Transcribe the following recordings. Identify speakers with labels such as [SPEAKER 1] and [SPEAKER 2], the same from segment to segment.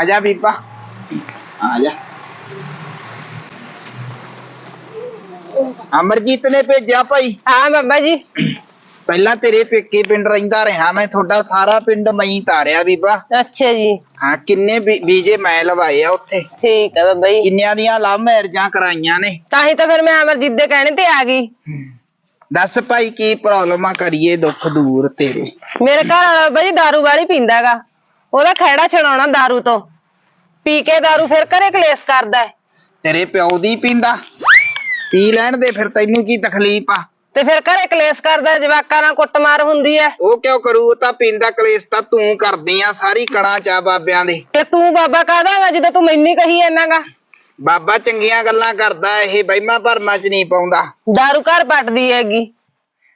[SPEAKER 1] ਆ ਜਾ ਬੀਬਾ ਆ ਜਾ ਅਮਰਜੀਤ ਨੇ ਭੇਜਿਆ ਭਾਈ
[SPEAKER 2] ਹਾਂ ਬਾਬਾ ਜੀ
[SPEAKER 1] ਪਹਿਲਾਂ ਤੇਰੇ ਪੇਕੇ ਪਿੰਡ ਰਹਿੰਦਾ ਰਿਹਾ ਮੈਂ ਤੁਹਾਡਾ ਸਾਰਾ ਪਿੰਡ ਮਈ ਤਾਰਿਆ ਬੀਬਾ
[SPEAKER 2] ਅੱਛਾ ਜੀ
[SPEAKER 1] ਹਾਂ ਕਿੰਨੇ ਬੀ- ਬੀਜੇ ਮੈਂ ਲਵਾਏ ਆ ਉੱਥੇ
[SPEAKER 2] ਠੀਕ ਹੈ ਬਾਬਾ ਜੀ
[SPEAKER 1] ਕਿੰਨਿਆਂ ਦੀਆਂ ਲਵ ਮੈਰਿਜਾਂ ਕਰਾਈਆਂ ਨੇ
[SPEAKER 2] ਤਾਂ ਹੀ ਤਾਂ ਫਿਰ ਮੈਂ ਅਮਰਜੀਤ ਦੇ ਕਹਿਣੇ ਤੇ ਆ ਗਈ
[SPEAKER 1] ਦੱਸ ਭਾਈ ਕੀ ਪ੍ਰੋਬਲਮ ਆ ਕਰੀਏ ਦੁੱਖ ਦੂਰ ਤੇਰੇ
[SPEAKER 2] ਮੇਰੇ ਘਰ ਵਾਲਾ ਬਾਬਾ ਜੀ दारू ਵਾਲੀ ਪੀਂਦਾਗਾ ਉਹਦਾ ਖਹਿੜਾ ਛਡਾਉਣਾ दारू ਤੋਂ ਪੀ ਕੇ दारू ਫਿਰ ਘਰੇ ਕਲੇਸ਼ ਕਰਦਾ ਹੈ।
[SPEAKER 1] ਤੇਰੇ ਪਿਓ ਦੀ ਪੀਂਦਾ ਪੀ ਲੈਣ ਦੇ ਫਿਰ ਤੈਨੂੰ ਕੀ ਤਕਲੀਫ ਆ
[SPEAKER 2] ਤੇ ਫਿਰ ਘਰੇ ਕਲੇਸ਼ ਕਰਦਾ ਜਵਾਕਾਂ ਨਾਲ ਕੁੱਟਮਾਰ ਹੁੰਦੀ ਹੈ
[SPEAKER 1] ਉਹ ਕਿਉਂ ਕਰੂ ਉਹ ਤਾਂ ਪੀਂਦਾ ਕਲੇਸ਼ ਤਾਂ ਤੂੰ ਕਰਦੀ ਆ ਸਾਰੀ ਕਣਾ ਚਾ ਬਾਬਿਆਂ ਦੇ
[SPEAKER 2] ਤੇ ਤੂੰ ਬਾਬਾ ਕਾਹਦਾਗਾ ਜਦੋਂ ਤੂੰ ਮੈਨੂੰ ਹੀ ਕਹੀ ਜਾਂਦਾਗਾ
[SPEAKER 1] ਬਾਬਾ ਚੰਗੀਆਂ ਗੱਲਾਂ ਕਰਦਾ ਇਹ ਬਹਿਮਾ ਭਰਮਾਂ ਚ ਨਹੀਂ ਪਾਉਂਦਾ
[SPEAKER 2] दारू ਘਰ ਪੱਟਦੀ ਹੈਗੀ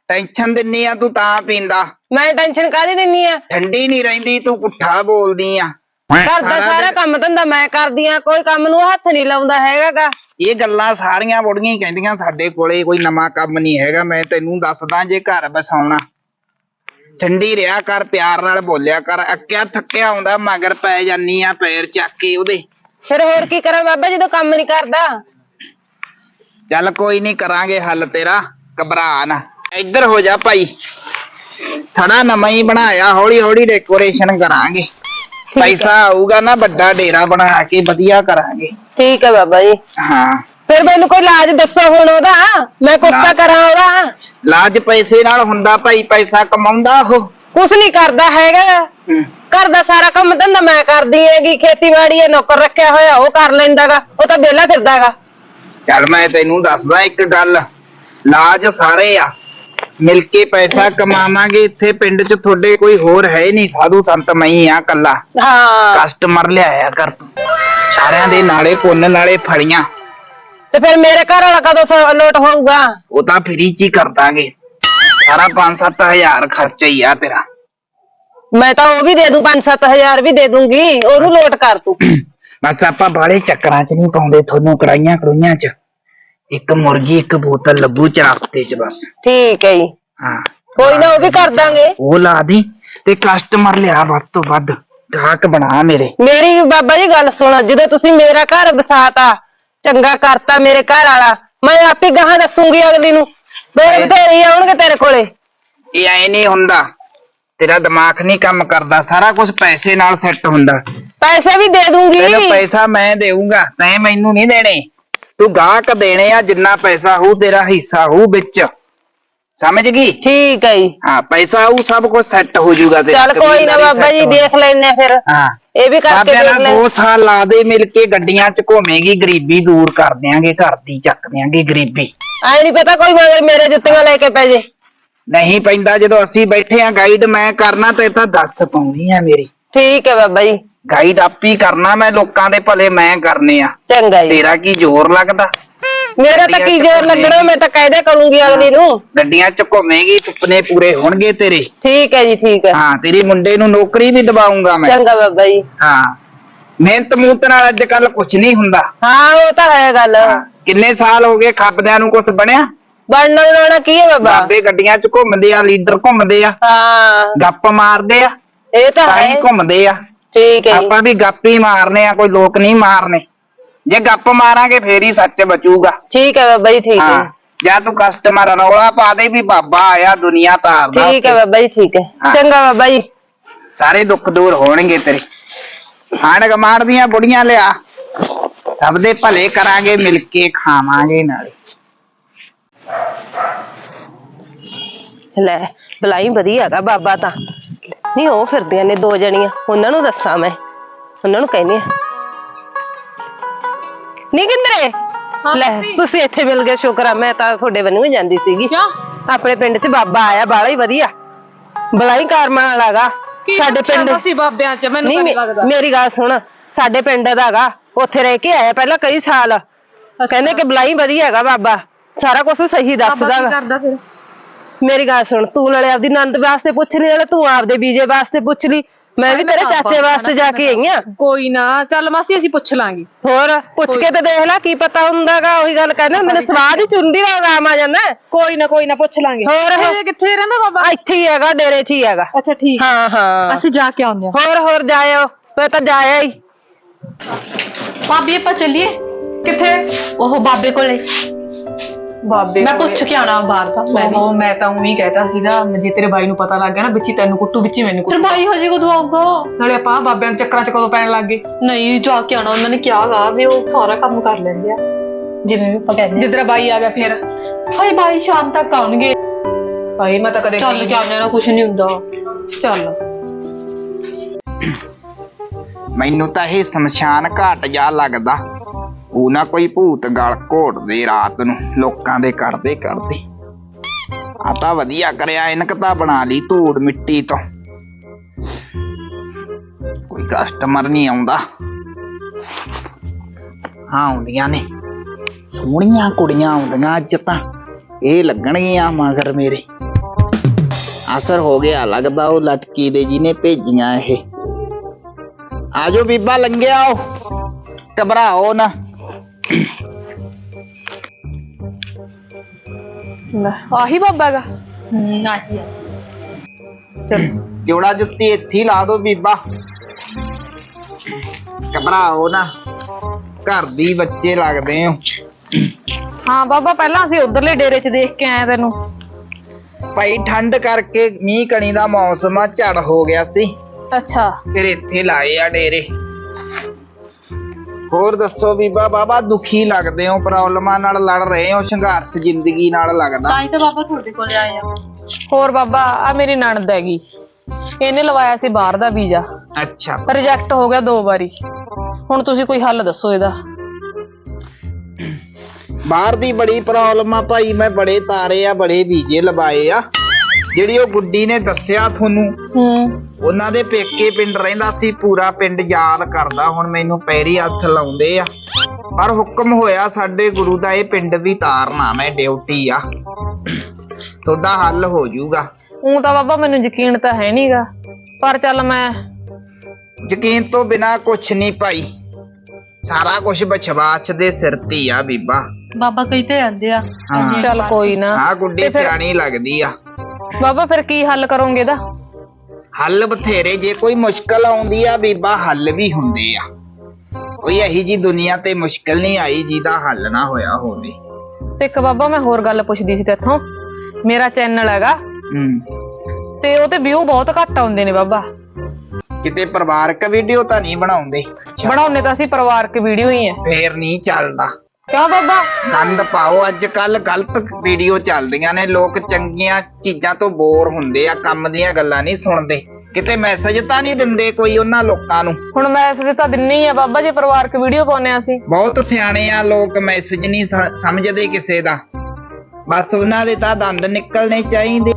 [SPEAKER 1] ਟੈਨਸ਼ਨ ਦਿੰਨੀ ਆ ਤੂੰ ਤਾਂ ਪੀਂਦਾ
[SPEAKER 2] ਮੈਂ ਟੈਨਸ਼ਨ ਕਾਹਦੀ ਦਿੰਨੀ ਆ
[SPEAKER 1] ਠੰਡੀ ਨਹੀਂ ਰਹਿੰਦੀ ਤੂੰ ਪੁੱਠਾ ਬੋਲਦੀ ਆ
[SPEAKER 2] ਘਰ ਦਾ ਸਾਰਾ ਕੰਮ ਧੰਦਾ ਮੈਂ ਕਰਦੀ ਆ ਕੋਈ ਕੰਮ ਨੂੰ ਹੱਥ ਨਹੀਂ ਲਾਉਂਦਾ ਹੈਗਾਗਾ।
[SPEAKER 1] ਇਹ ਗੱਲਾਂ ਸਾਰੀਆਂ ਬੁੜੀਆਂ ਹੀ ਕਹਿੰਦੀਆਂ ਸਾਡੇ ਕੋਲੇ ਕੋਈ ਨਵਾਂ ਕੰਮ ਨਹੀਂ ਹੈਗਾ ਮੈਂ ਤੈਨੂੰ ਦੱਸਦਾ ਜੇ ਘਰ ਬਸਾਉਣਾ ਠੰਡੀ ਰਿਆ ਕਰ ਪਿਆਰ ਨਾਲ ਬੋਲਿਆ ਕਰ ਅੱਕਿਆ ਥੱਕਿਆ ਆਉਂਦਾ ਮਗਰ ਪੈ ਜਾਨੀ ਆ ਪੈਰ ਚੱਕ ਕੇ ਉਹਦੇ।
[SPEAKER 2] ਫਿਰ ਹੋਰ ਕੀ ਕਰਾਂ ਬਾਬਾ ਜਦੋਂ ਕੰਮ ਨਹੀਂ ਕਰਦਾ?
[SPEAKER 1] ਚੱਲ ਕੋਈ ਨਹੀਂ ਕਰਾਂਗੇ ਹੱਲ ਤੇਰਾ ਘਬਰਾ ਨਾ। ਇੱਧਰ ਹੋ ਜਾ ਭਾਈ। ਥੜਾ ਨਵਾਂ ਹੀ ਬਣਾਇਆ ਹੌਲੀ ਹੌਲੀ ਡੈਕੋਰੇਸ਼ਨ ਕਰਾਂਗੇ। ਪੈਸਾ ਆਊਗਾ ਨਾ ਵੱਡਾ ਡੇਰਾ ਬਣਾ ਕੇ ਵਧੀਆ ਕਰਾਂਗੇ।
[SPEAKER 2] ਠੀਕ ਹੈ ਬਾਬਾ ਜੀ।
[SPEAKER 1] ਹਾਂ।
[SPEAKER 2] ਫਿਰ ਮੈਨੂੰ ਕੋਈ ਇਲਾਜ ਦੱਸੋ ਹੁਣ ਉਹਦਾ? ਮੈਂ ਕੁਛ ਤਾਂ
[SPEAKER 1] ਇਲਾਜ?
[SPEAKER 2] ਕਰਾਂ ਉਹਦਾ।
[SPEAKER 1] ਲਾਜ ਪੈਸੇ ਨਾਲ ਹੁੰਦਾ ਭਾਈ ਪੈਸਾ ਕਮਾਉਂਦਾ ਉਹ।
[SPEAKER 2] ਕੁਛ ਨਹੀਂ ਕਰਦਾ ਹੈਗਾ।
[SPEAKER 1] ਹਮ,
[SPEAKER 2] ਘਰ ਦਾ ਸਾਰਾ ਕੰਮ ਧੰਦਾ ਮੈਂ ਕਰਦੀ ਹੈਗੀ ਖੇਤੀਬਾੜੀ ਹੈ ਨੌਕਰ ਰੱਖਿਆ ਹੋਇਆ ਉਹ ਕਰ ਲੈਂਦਾਗਾ ਉਹ ਤਾਂ ਵਿਹਲਾ ਫਿਰਦਾਗਾ।
[SPEAKER 1] ਚੱਲ ਮੈਂ ਤੈਨੂੰ ਦੱਸਦਾ ਇੱਕ ਗੱਲ। ਲਾਜ ਸਾਰੇ ਆ। ਮਿਲ ਕੇ ਪੈਸਾ ਕਮਾਵਾਂਗੇ ਇੱਥੇ ਪਿੰਡ 'ਚ ਤੁਹਾਡੇ ਕੋਈ ਹੋਰ ਹੈ ਨਹੀਂ ਸਾਧੂ ਸੰਤ ਮੈਂ ਹੀ ਆ ਕੱਲਾ
[SPEAKER 2] ਹਾਂ।
[SPEAKER 1] ਕਸਟਮਰ ਲਿਆਇਆ ਕਰ ਤੂੰ। ਸਾਰਿਆਂ ਦੇ ਨਾਲੇ ਪੁੰਨ ਨਾਲੇ ਫੜੀਆਂ
[SPEAKER 2] ਤੇ ਫਿਰ ਮੇਰੇ ਘਰ ਵਾਲਾ ਕਦੋਂ ਸ- ਲੋਟ ਹੋਊਗਾ?
[SPEAKER 1] ਉਹ ਤਾਂ ਫਰੀ ਚ ਹੀ ਕਰ ਦਾਂਗੇ। ਸਾਰਾ 5-7000 ਖਰਚਾ ਹੀ ਆ ਤੇਰਾ।
[SPEAKER 2] ਮੈਂ ਤਾਂ ਉਹ ਵੀ ਦੇ ਦੂੰ 5-7000 ਵੀ ਦੇ ਦੂੰਗੀ। ਉਹਨੂੰ ਲੋਟ ਕਰ ਤੂੰ।
[SPEAKER 1] ਬਸ ਆਪਾਂ ਬਾੜੇ ਚੱਕਰਾਂ 'ਚ ਨਹੀਂ ਪਾਉਂਦੇ ਤੁਹਾਨੂੰ ਕੜਾਈਆਂ ਕੜੂਈਆਂ 'ਚ। ਇੱਕ ਮੁਰਗੀ ਇੱਕ ਬੋਤਲ ਲੱਭੂ ਚ ਰਸਤੇ 'ਚ ਬਸ।
[SPEAKER 2] ਠੀਕ ਹੈ ਜੀ।
[SPEAKER 1] ਹਾਂ।
[SPEAKER 2] ਕੋਈ ਨਾ ਉਹ ਵੀ ਕਰ ਦਾਂਗੇ।
[SPEAKER 1] ਉਹ ਲਾ ਦੀ ਤੇ ਕਸਟਮਰ ਲਿਆ ਵੱਧ ਤੋਂ ਵੱਧ। ਗਾਹਕ ਬਣਾ ਮੇਰੇ।
[SPEAKER 2] ਮੇਰੀ ਬਾਬਾ ਜੀ ਗੱਲ ਸੁਣ ਜਦੋਂ ਤੁਸੀਂ ਮੇਰਾ ਘਰ ਵਸਾਤਾ ਚੰਗਾ ਕਰਤਾ ਮੇਰੇ ਘਰ ਵਾਲਾ ਮੈਂ ਆਪੇ ਗਾਹਾਂ ਦੱਸੂਗੀ ਅਗਲੀ ਨੂੰ। ਮੇਰੇ ਬਥੇਰੇ ਹੀ ਆਉਣਗੇ ਤੇਰੇ ਕੋਲੇ।
[SPEAKER 1] ਇਹ ਐ ਨਹੀਂ ਹੁੰਦਾ। ਤੇਰਾ ਦਿਮਾਗ ਨਹੀਂ ਕੰਮ ਕਰਦਾ। ਸਾਰਾ ਕੁਝ ਪੈਸੇ ਨਾਲ ਸੈੱਟ ਹੁੰਦਾ।
[SPEAKER 2] ਪੈਸੇ ਵੀ ਦੇ ਦੂੰਗੀ।
[SPEAKER 1] ਤੈਨੂੰ ਪੈਸਾ ਮੈਂ ਦੇਊਂਗਾ ਤੈਂ ਮੈਨੂੰ ਨਹੀਂ ਦੇਣੇ। ਤੂੰ ਗਾਹਕ ਦੇਣੇ ਆ ਜਿੰਨਾ ਪੈਸਾ ਹੋਊ ਤੇਰਾ ਹਿੱਸਾ ਹੋਊ ਵਿੱਚ। ਸਮਝ ਗਈ?
[SPEAKER 2] ਠੀਕ ਹੈ ਜੀ।
[SPEAKER 1] ਹਾਂ ਪੈਸਾ ਹੋਊ ਸਭ ਕੁਝ ਸੈੱਟ ਹੋ ਜਾਊਗਾ ਤੇਰਾ
[SPEAKER 2] ਚੱਲ ਕੋਈ ਨਾ ਬਾਬਾ ਜੀ ਦੇਖ ਲੈਨੇ ਫਿਰ।
[SPEAKER 1] ਹਾਂ।
[SPEAKER 2] ਇਹ ਵੀ ਕਰਕੇ ਦੇਖ
[SPEAKER 1] ਨਾਲ
[SPEAKER 2] ਲੈ
[SPEAKER 1] ਦੋ ਸਾਲ ਲਾ ਦੇ ਮਿਲ ਕੇ ਗੱਡੀਆਂ 'ਚ ਘੁੰਮੇਗੀ ਗਰੀਬੀ ਦੂਰ ਕਰ ਦਿਆਂਗੇ ਘਰ ਦੀ ਚੱਕ ਦਿਆਂਗੇ ਗਰੀਬੀ।
[SPEAKER 2] ਐ ਨਹੀਂ ਪਤਾ ਕੋਈ ਮਗਰ ਮੇਰੇ ਜੁੱਤੀਆਂ ਲੈ ਕੇ ਪੈ ਜੇ।
[SPEAKER 1] ਨਹੀਂ ਪੈਂਦਾ ਜਦੋਂ ਅਸੀਂ ਬੈਠੇ ਆ ਗਾਈਡ ਮੈਂ ਕਰਨਾ ਤੇ ਤਾਂ ਦੱਸ ਪਾਉਣੀ ਆ ਮੇਰੀ।
[SPEAKER 2] ਠੀਕ ਹੈ ਬਾਬਾ ਜੀ।
[SPEAKER 1] ਗਾਈਡ ਆਪ ਹੀ ਕਰਨਾ ਮੈਂ ਲੋਕਾਂ ਦੇ ਭਲੇ ਮੈਂ ਕਰਨੇ ਆ।
[SPEAKER 2] ਚੰਗਾ ਜੀ।
[SPEAKER 1] ਤੇਰਾ ਕੀ ਜ਼ੋਰ ਲੱਗਦਾ?
[SPEAKER 2] ਮੇਰਾ ਤਾਂ ਕੀ ਜ਼ੋਰ ਲੱਗਣਾ ਮੈਂ ਤਾਂ ਕਾਇਦੇ ਕਰੂੰਗੀ ਅਗਲੀ ਨੂੰ।
[SPEAKER 1] ਗੱਡੀਆਂ 'ਚ ਘੁੰਮੇਗੀ ਸੁਪਨੇ ਪੂਰੇ ਹੋਣਗੇ ਤੇਰੇ।
[SPEAKER 2] ਠੀਕ ਹੈ ਜੀ ਠੀਕ ਹੈ।
[SPEAKER 1] ਹਾਂ ਤੇਰੇ ਮੁੰਡੇ ਨੂੰ ਨੌਕਰੀ ਵੀ ਦਿਵਾਉਂਗਾ ਮੈਂ।
[SPEAKER 2] ਚੰਗਾ ਬਾਬਾ ਜੀ।
[SPEAKER 1] ਹਾਂ। ਮਿਹਨਤ ਮੂਤ ਨਾਲ ਅੱਜ ਕੱਲ ਕੁਝ ਨਹੀਂ ਹੁੰਦਾ।
[SPEAKER 2] ਹਾਂ ਉਹ ਤਾਂ ਹੈ ਗੱਲ।
[SPEAKER 1] ਕਿੰਨੇ ਸਾਲ ਹੋ ਗਏ ਖਾਪਦਿਆਂ ਨੂੰ ਕੁਝ ਬਣਿਆ?
[SPEAKER 2] ਬਣਨਾ ਬਣਾਉਣਾ ਕੀ ਹੈ ਬਾਬਾ?
[SPEAKER 1] ਬਾਬੇ ਗੱਡੀਆਂ 'ਚ ਘੁੰਮਦੇ ਆ ਲੀਡਰ ਘੁੰਮਦੇ ਆ।
[SPEAKER 2] ਹਾਂ।
[SPEAKER 1] ਗੱਪ ਮਾਰਦੇ ਆ।
[SPEAKER 2] ਇਹ ਤਾਂ
[SPEAKER 1] ਹੈ। ਘੁੰਮਦੇ ਆ।
[SPEAKER 2] ਠੀਕ ਹੈ ਜੀ।
[SPEAKER 1] ਆਪਾਂ ਵੀ ਗੱਪ ਹੀ ਮਾਰਨੇ ਆ ਕੋਈ ਲੋਕ ਨਹੀਂ ਮਾਰਨੇ। ਜੇ ਗੱਪ ਮਾਰਾਂਗੇ ਫੇਰ ਹੀ ਸੱਚ ਬਚੂਗਾ।
[SPEAKER 2] ਠੀਕ ਹੈ ਬਾਬਾ ਜੀ ਠੀਕ
[SPEAKER 1] ਹਾਂ।
[SPEAKER 2] ਹੈ
[SPEAKER 1] ਜਾਂ ਤੂੰ ਕਸਟਮਰ ਰੌਲਾ ਪਾ ਦੇ ਵੀ ਬਾਬਾ ਆਇਆ ਦੁਨੀਆ ਤਾਰਦਾ
[SPEAKER 2] ਠੀਕ ਹੈ ਬਾਬਾ ਜੀ ਠੀਕ ਹੈ।
[SPEAKER 1] ਹਾਂ।
[SPEAKER 2] ਚੰਗਾ ਬਾਬਾ ਜੀ।
[SPEAKER 1] ਸਾਰੇ ਦੁੱਖ ਦੂਰ ਹੋਣਗੇ ਤੇਰੇ। ਆਣ ਗਮਾੜ ਦੀਆਂ ਬੁੜੀਆਂ ਲਿਆ। ਸਭ ਦੇ ਭਲੇ ਕਰਾਂਗੇ ਮਿਲ ਕੇ ਖਾਵਾਂਗੇ ਨਾਲੇ।
[SPEAKER 2] ਲੈ ਬਲਾਈ ਵਧੀਆ ਹੈਗਾ ਬਾਬਾ ਤਾਂ। ਨਹੀਂ ਉਹ ਫਿਰਦੀਆਂ ਨੇ ਦੋ ਜਣੀਆਂ। ਉਹਨਾਂ ਨੂੰ ਦੱਸਾਂ ਮੈਂ। ਉਹਨਾਂ ਨੂੰ ਕਹਿੰਦੀ ਆ। ਨਹੀਂ ਕਿੰਦਰੇ? ਲੈ ਤੁਸੀਂ ਇੱਥੇ ਮਿਲ ਗਏ ਸ਼ੁਕਰ ਆ ਮੈਂ ਤਾਂ ਤੁਹਾਡੇ ਵੱਲੋਂ ਹੀ ਜਾਂਦੀ ਸੀਗੀ।
[SPEAKER 3] ਕਿਉਂ?
[SPEAKER 2] ਆਪਣੇ ਪਿੰਡ 'ਚ ਬਾਬਾ ਆਇਆ ਬਾਲਾ ਹੀ ਵਧੀਆ। ਬਲਾਈ ਕਾਰਮਾਂ ਵਾਲਾਗਾ
[SPEAKER 3] ਕੀ
[SPEAKER 2] ਸਾਡੇ ਪਿੰਡ
[SPEAKER 3] ਸੀ ਬਾਬਿਆਂ ਚ? ਮੈਨੂੰ ਤਾਂ ਨਹੀਂ ਲੱਗਦਾ।
[SPEAKER 2] ਮੇਰੀ ਗੱਲ ਸੁਣ ਸਾਡੇ ਪਿੰਡ ਦਾਗਾ ਉੱਥੇ ਰਹਿ ਕੇ ਆਇਆ ਪਹਿਲਾਂ ਕਈ ਸਾਲ। ਕਹਿੰਦੇ ਕਿ ਬਲਾਈ ਵਧੀਆ ਹੈਗਾ ਬਾਬਾ। ਸਾਰਾ ਕੁਝ ਸਹੀ
[SPEAKER 3] ਬਾਬਾ
[SPEAKER 2] ਦੱਸਦਾ
[SPEAKER 3] ਕੀ। ਕਰਦਾ ਫਿਰ?
[SPEAKER 2] ਮੇਰੀ ਗੱਲ ਸੁਣ ਤੂੰ ਨਾਲੇ ਆਪਦੀ ਨੰਦ ਵਾਸਤੇ ਪੁੱਛ ਲਈ ਨਾਲੇ ਤੂੰ ਆਪਦੇ ਬੀਜੇ ਵਾਸਤੇ ਪੁੱਛ ਲਈ। ਮੈਂ ਵੀ ਤੇਰੇ ਚਾਚੇ ਵਾਸਤੇ ਜਾ ਕੇ ਆਈ ਆ।
[SPEAKER 3] ਕੋਈ ਨਾ ਚੱਲ ਮਾਸੀ ਅਸੀਂ ਪੁੱਛ ਲਾਂਗੇ।
[SPEAKER 2] ਹੋਰ ਪੁੱਛ ਕੇ ਤੇ ਦੇਖ ਲੈ ਕੀ ਪਤਾ ਹੁੰਦਾਗਾ ਉਹੀ ਗੱਲ ਕਹਿੰਦੇ ਹੁੰਦੇ ਨੇ ਸਵਾਦ ਹੀ ਚੁੰਡੀ ਦਾ ਆਰਾਮ ਆ ਜਾਂਦਾ।
[SPEAKER 3] ਕੋਈ ਨਾ ਕੋਈ ਨਾ ਪੁੱਛ ਲਾਂਗੇ।
[SPEAKER 2] ਹੋਰ ਇਹ-
[SPEAKER 3] ਕਿੱਥੇ ਰਹਿੰਦਾ ਬਾਬਾ?
[SPEAKER 2] ਇੱਥੇ ਹੀ ਹੈਗਾ ਡੇਰੇ 'ਚ ਹੀ ਹੈਗਾ।
[SPEAKER 3] ਅੱਛਾ ਠੀਕ।
[SPEAKER 2] ਹਾਂ ਹਾਂ।
[SPEAKER 3] ਅਸੀਂ ਜਾ ਕੇ ਆਉਂਦੇ ਹਾਂ।
[SPEAKER 2] ਹੋਰ ਹੋਰ ਜਾਇਓ। ਮੈਂ ਤਾਂ ਜਾਇਆ ਹੀ।
[SPEAKER 4] ਭਾਬੀ ਆਪਾਂ ਚੱਲੀਏ।
[SPEAKER 3] ਕਿੱਥੇ?
[SPEAKER 4] ਉਹ ਬਾਬੇ ਕੋਲੇ।
[SPEAKER 3] ਬਾਬੇ
[SPEAKER 4] ਮੈਂ ਪੁੱਛ ਕੇ ਆਣਾ ਬਾਹਰ ਦਾ ਮੈਂ ਵੀ।
[SPEAKER 3] ਉਹ ਮੈਂ ਤਾਂ ਉਹੀ ਕਹਿਤਾ ਸੀਗਾ ਜੇ ਤੇਰੇ ਬਾਈ ਨੂੰ ਪਤਾ ਲੱਗ ਗਿਆ ਨਾ ਵਿੱਚੀ ਤੈਨੂੰ ਕੁੱਟੂ ਵਿੱਚੀ ਮੈਨੂੰ ਕੁੱਟੂ।
[SPEAKER 4] ਭਾਈ ਹਜੇ ਕਦੋਂ ਆਊਗਾ?
[SPEAKER 3] ਨਾਲੇ ਆਪਾਂ ਬਾਬਿਆਂ ਦੇ ਚੱਕਰਾਂ 'ਚ ਕਦੋਂ ਪੈਣ ਲੱਗ ਗਏ?
[SPEAKER 4] ਨਹੀਂ ਜਾ ਕੇ ਆਣਾ ਉਹਨਾਂ ਨੇ ਕਿਹਾਗਾ ਵੀ ਉਹ ਸਾਰਾ ਕੰਮ ਕਰ ਲੈਂਦੇ ਆ। ਜਿਵੇਂ ਵੀ ਆਪਾਂ ਕਹਿੰਦੇ
[SPEAKER 3] ਜੇ ਤੇਰਾ ਬਾਈ ਆ ਗਿਆ ਫਿਰ।
[SPEAKER 4] ਹਾਏ ਭਾਈ ਸ਼ਾਮ ਤੱਕ ਆਉਣਗੇ।
[SPEAKER 3] ਭਾਈ ਮੈਂ ਤਾਂ ਕਦੇ
[SPEAKER 4] ਚੱਲ ਕੇ ਆਉਣੇ ਨਾਲ ਕੁਝ ਨਹੀਂ ਹੁੰਦਾ।
[SPEAKER 3] ਚੱਲ।
[SPEAKER 1] ਮੈਨੂੰ ਤਾਂ ਇਹ ਸ਼ਮਸ਼ਾਨ ਘਾਟ ਜਾ ਲੱਗਦਾ। ਉਹ ਨਾ ਕੋਈ ਭੂਤ ਗਲ ਘੋਟਦੇ ਰਾਤ ਨੂੰ, ਲੋਕਾਂ ਦੇ ਕਰਦੇ ਕਰਦੇ। ਆ ਤਾਂ ਵਧੀਆ ਕਰਿਆ, ਇਨਕ ਤਾਂ ਬਣਾ ਲਈ ਧੂੜ ਮਿੱਟੀ ਤੋਂ। ਕੋਈ ਕਸਟਮਰ ਨਹੀਂ ਆਉਂਦਾ। ਹਾਂ, ਆਉਂਦੀਆਂ ਨੇ। ਸੋਹਣੀਆਂ ਕੁੜੀਆਂ ਆਉਂਦੀਆਂ ਅੱਜ ਤਾਂ। ਇਹ ਲੱਗਣਗੀਆਂ ਮਗਰ ਮੇਰੇ। ਅਸਰ ਹੋ ਗਿਆ, ਲੱਗਦਾ ਉਹ ਲਟਕੀ ਦੇ ਜੀ ਨੇ ਭੇਜੀਆਂ ਇਹ। ਆਜੋ ਬੀਬਾ ਲੰਘਿਆ ਆਓ ਘਬਰਾਓ ਨਾ।
[SPEAKER 3] ਲੈ, ਆਹੀ ਬਾਬਾ ਹੈਗਾ।
[SPEAKER 4] ਨਹੀਂ।
[SPEAKER 1] ਜੋੜਾ ਜੁੱਤੀ ਇੱਥੇ ਹੀ ਲਾ ਦੋ ਬੀਬਾ। ਘਬਰਾਓ ਨਾ। ਘਰ ਦੀ ਬੱਚੇ ਲੱਗਦੇ ਹੋ।
[SPEAKER 3] ਹਾਂ ਬਾਬਾ ਪਹਿਲਾਂ ਅਸੀਂ ਉਧਰਲੇ ਡੇਰੇ 'ਚ ਦੇਖ ਕੇ ਆਏ ਤੈਨੂੰ।
[SPEAKER 1] ਭਾਈ ਠੰਡ ਕਰਕੇ ਮੀਂਹ ਕਣੀ ਦਾ ਮੌਸਮ ਆ ਝੜ ਹੋ ਗਿਆ ਸੀ।
[SPEAKER 3] ਅੱਛਾ।
[SPEAKER 1] ਫਿਰ ਇੱਥੇ ਲਾਏ ਆ ਡੇਰੇ। ਹੋਰ ਦੱਸੋ ਬੀਬਾ ਬਾਬਾ ਦੁਖੀ ਲੱਗਦੇ ਹੋ ਪ੍ਰੋਬਲਮਾਂ ਨਾਲ ਲੜ ਰਹੇ ਹੋ ਸੰਘਰਸ਼ ਜ਼ਿੰਦਗੀ ਨਾਲ ਲੱਗਦਾ।
[SPEAKER 4] ਤਾਂ ਹੀ ਤਾਂ ਬਾਬਾ ਤੁਹਾਡੇ ਕੋਲੇ ਆਏ ਆ।
[SPEAKER 3] ਹੋਰ ਬਾਬਾ ਆ ਮੇਰੀ ਨਣਦ ਹੈਗੀ। ਇਹਨੇ ਲਵਾਇਆ ਸੀ ਬਾਹਰ ਦਾ ਵੀਜ਼ਾ।
[SPEAKER 1] ਅੱਛਾ।
[SPEAKER 3] ਰਿਜੈਕਟ ਹੋ ਗਿਆ ਦੋ ਵਾਰੀ। ਹੁਣ ਤੁਸੀਂ ਕੋਈ ਹੱਲ ਦੱਸੋ ਇਹਦਾ।
[SPEAKER 1] ਬਾਹਰ ਦੀ ਬੜੀ ਪ੍ਰੋਬਲਮ ਆ ਭਾਈ ਮੈਂ ਬੜੇ ਤਾਰੇ ਆ ਬੜੇ ਵੀਜ਼ੇ ਲਵਾਏ ਆ। ਜਿਹੜੀ ਉਹ ਗੁੱਡੀ ਨੇ ਦੱਸਿਆ ਤੁਹਾਨੂੰ
[SPEAKER 3] ਹੂੰ।
[SPEAKER 1] ਉਹਨਾਂ ਦੇ ਪੇਕੇ ਪਿੰਡ ਰਹਿੰਦਾ ਸੀ ਪੂਰਾ ਪਿੰਡ ਯਾਦ ਕਰਦਾ ਹੁਣ ਮੈਨੂੰ ਪੈਰੀ ਹੱਥ ਲਾਉਂਦੇ ਆ। ਪਰ ਹੁਕਮ ਹੋਇਆ ਸਾਡੇ ਗੁਰੂ ਦਾ ਇਹ ਪਿੰਡ ਵੀ ਤਾਰਨਾ ਮੈਂ ਡਿਊਟੀ ਆ। ਤੁਹਾਡਾ ਹੱਲ ਹੋ ਜਾਊਗਾ।
[SPEAKER 3] ਉਹ ਤਾਂ ਬਾਬਾ ਮੈਨੂੰ ਯਕੀਨ ਤਾਂ ਹੈ ਨਹੀਂਗਾ ਪਰ ਚੱਲ ਮੈਂ
[SPEAKER 1] ਯਕੀਨ ਤੋਂ ਬਿਨਾ ਕੁਛ ਨਹੀਂ ਭਾਈ। ਸਾਰਾ ਕੁਝ ਬਛਵਾਛ ਦੇ ਸਿਰ ਤੇ ਹੀ ਆ ਬੀਬਾ।
[SPEAKER 4] ਬਾਬਾ ਕਈ ਤੇ ਆਂਦੇ ਆ।
[SPEAKER 3] ਚੱਲ ਕੋਈ ਨਾ।
[SPEAKER 1] ਆ ਗੁੱਡੀ ਸਿਆਣੀ ਲੱਗਦੀ ਆ।
[SPEAKER 3] ਬਾਬਾ ਫਿਰ ਕੀ ਹੱਲ ਕਰੋਗੇ ਇਹਦਾ?
[SPEAKER 1] ਹੱਲ ਬਥੇਰੇ ਜੇ ਕੋਈ ਮੁਸ਼ਕਲ ਆਉਂਦੀ ਆ ਬੀਬਾ ਹੱਲ ਵੀ ਹੁੰਦੇ ਆ। ਕੋਈ ਇਹੀ ਜੀ ਦੁਨੀਆ ਤੇ ਮੁਸ਼ਕਲ ਨਹੀਂ ਆਈ ਜਿਹਦਾ ਹੱਲ ਨਾ ਹੋਇਆ ਹੋਵੇ।
[SPEAKER 3] ਤੇ ਇੱਕ ਬਾਬਾ ਮੈਂ ਹੋਰ ਗੱਲ ਪੁੱਛਦੀ ਸੀ ਤੇਥੋਂ। ਮੇਰਾ ਚੈਨਲ ਹੈਗਾ।
[SPEAKER 1] ਹੂੰ।
[SPEAKER 3] ਤੇ ਉਹ ਤੇ ਵਿਊ ਬਹੁਤ ਘੱਟ ਆਉਂਦੇ ਨੇ ਬਾਬਾ।
[SPEAKER 1] ਕਿਤੇ ਪਰਿਵਾਰਕ ਵੀਡੀਓ ਤਾਂ ਨਹੀਂ ਬਣਾਉਂਦੇ?
[SPEAKER 3] ਬਣਾਉਨੇ ਤਾਂ ਅਸੀਂ ਪਰਿਵਾਰਕ ਵੀਡੀਓ ਹੀ ਹੈ
[SPEAKER 1] ਫੇਰ ਨਹੀਂ ਚੱਲਦਾ।
[SPEAKER 3] ਕਿਉਂ ਬਾਬਾ?
[SPEAKER 1] ਗੰਦ ਪਾਓ ਅੱਜ ਕੱਲ ਗਲਤ ਵੀਡੀਓ ਚੱਲਦੀਆਂ ਨੇ। ਲੋਕ ਚੰਗੀਆਂ ਚੀਜ਼ਾਂ ਤੋਂ ਬੋਰ ਹੁੰਦੇ ਆ ਕੰਮ ਦੀਆਂ ਗੱਲਾਂ ਨਹੀਂ ਸੁਣਦੇ। ਕਿਤੇ ਮੈਸੇਜ ਤਾਂ ਨਹੀਂ ਦਿੰਦੇ ਕੋਈ ਉਹਨਾਂ ਲੋਕਾਂ ਨੂੰ।
[SPEAKER 3] ਹੁਣ ਮੈਸੇਜ ਤਾਂ ਦਿੰਨੇ ਹੀ ਆ ਬਾਬਾ ਜੇ ਪਰਿਵਾਰਕ ਵੀਡੀਓ ਪਾਉਨੇ ਆ ਅਸੀਂ।
[SPEAKER 1] ਬਹੁਤ ਸਿਆਣੇ ਆ ਲੋਕ ਮੈਸੇਜ ਨਹੀਂ ਸ- ਸਮਝਦੇ ਕਿਸੇ ਦਾ। ਬਸ ਉਹਨਾਂ ਦੇ ਤਾਂ ਦੰਦ ਨਿਕਲਣੇ ਚਾਹੀਦੇ।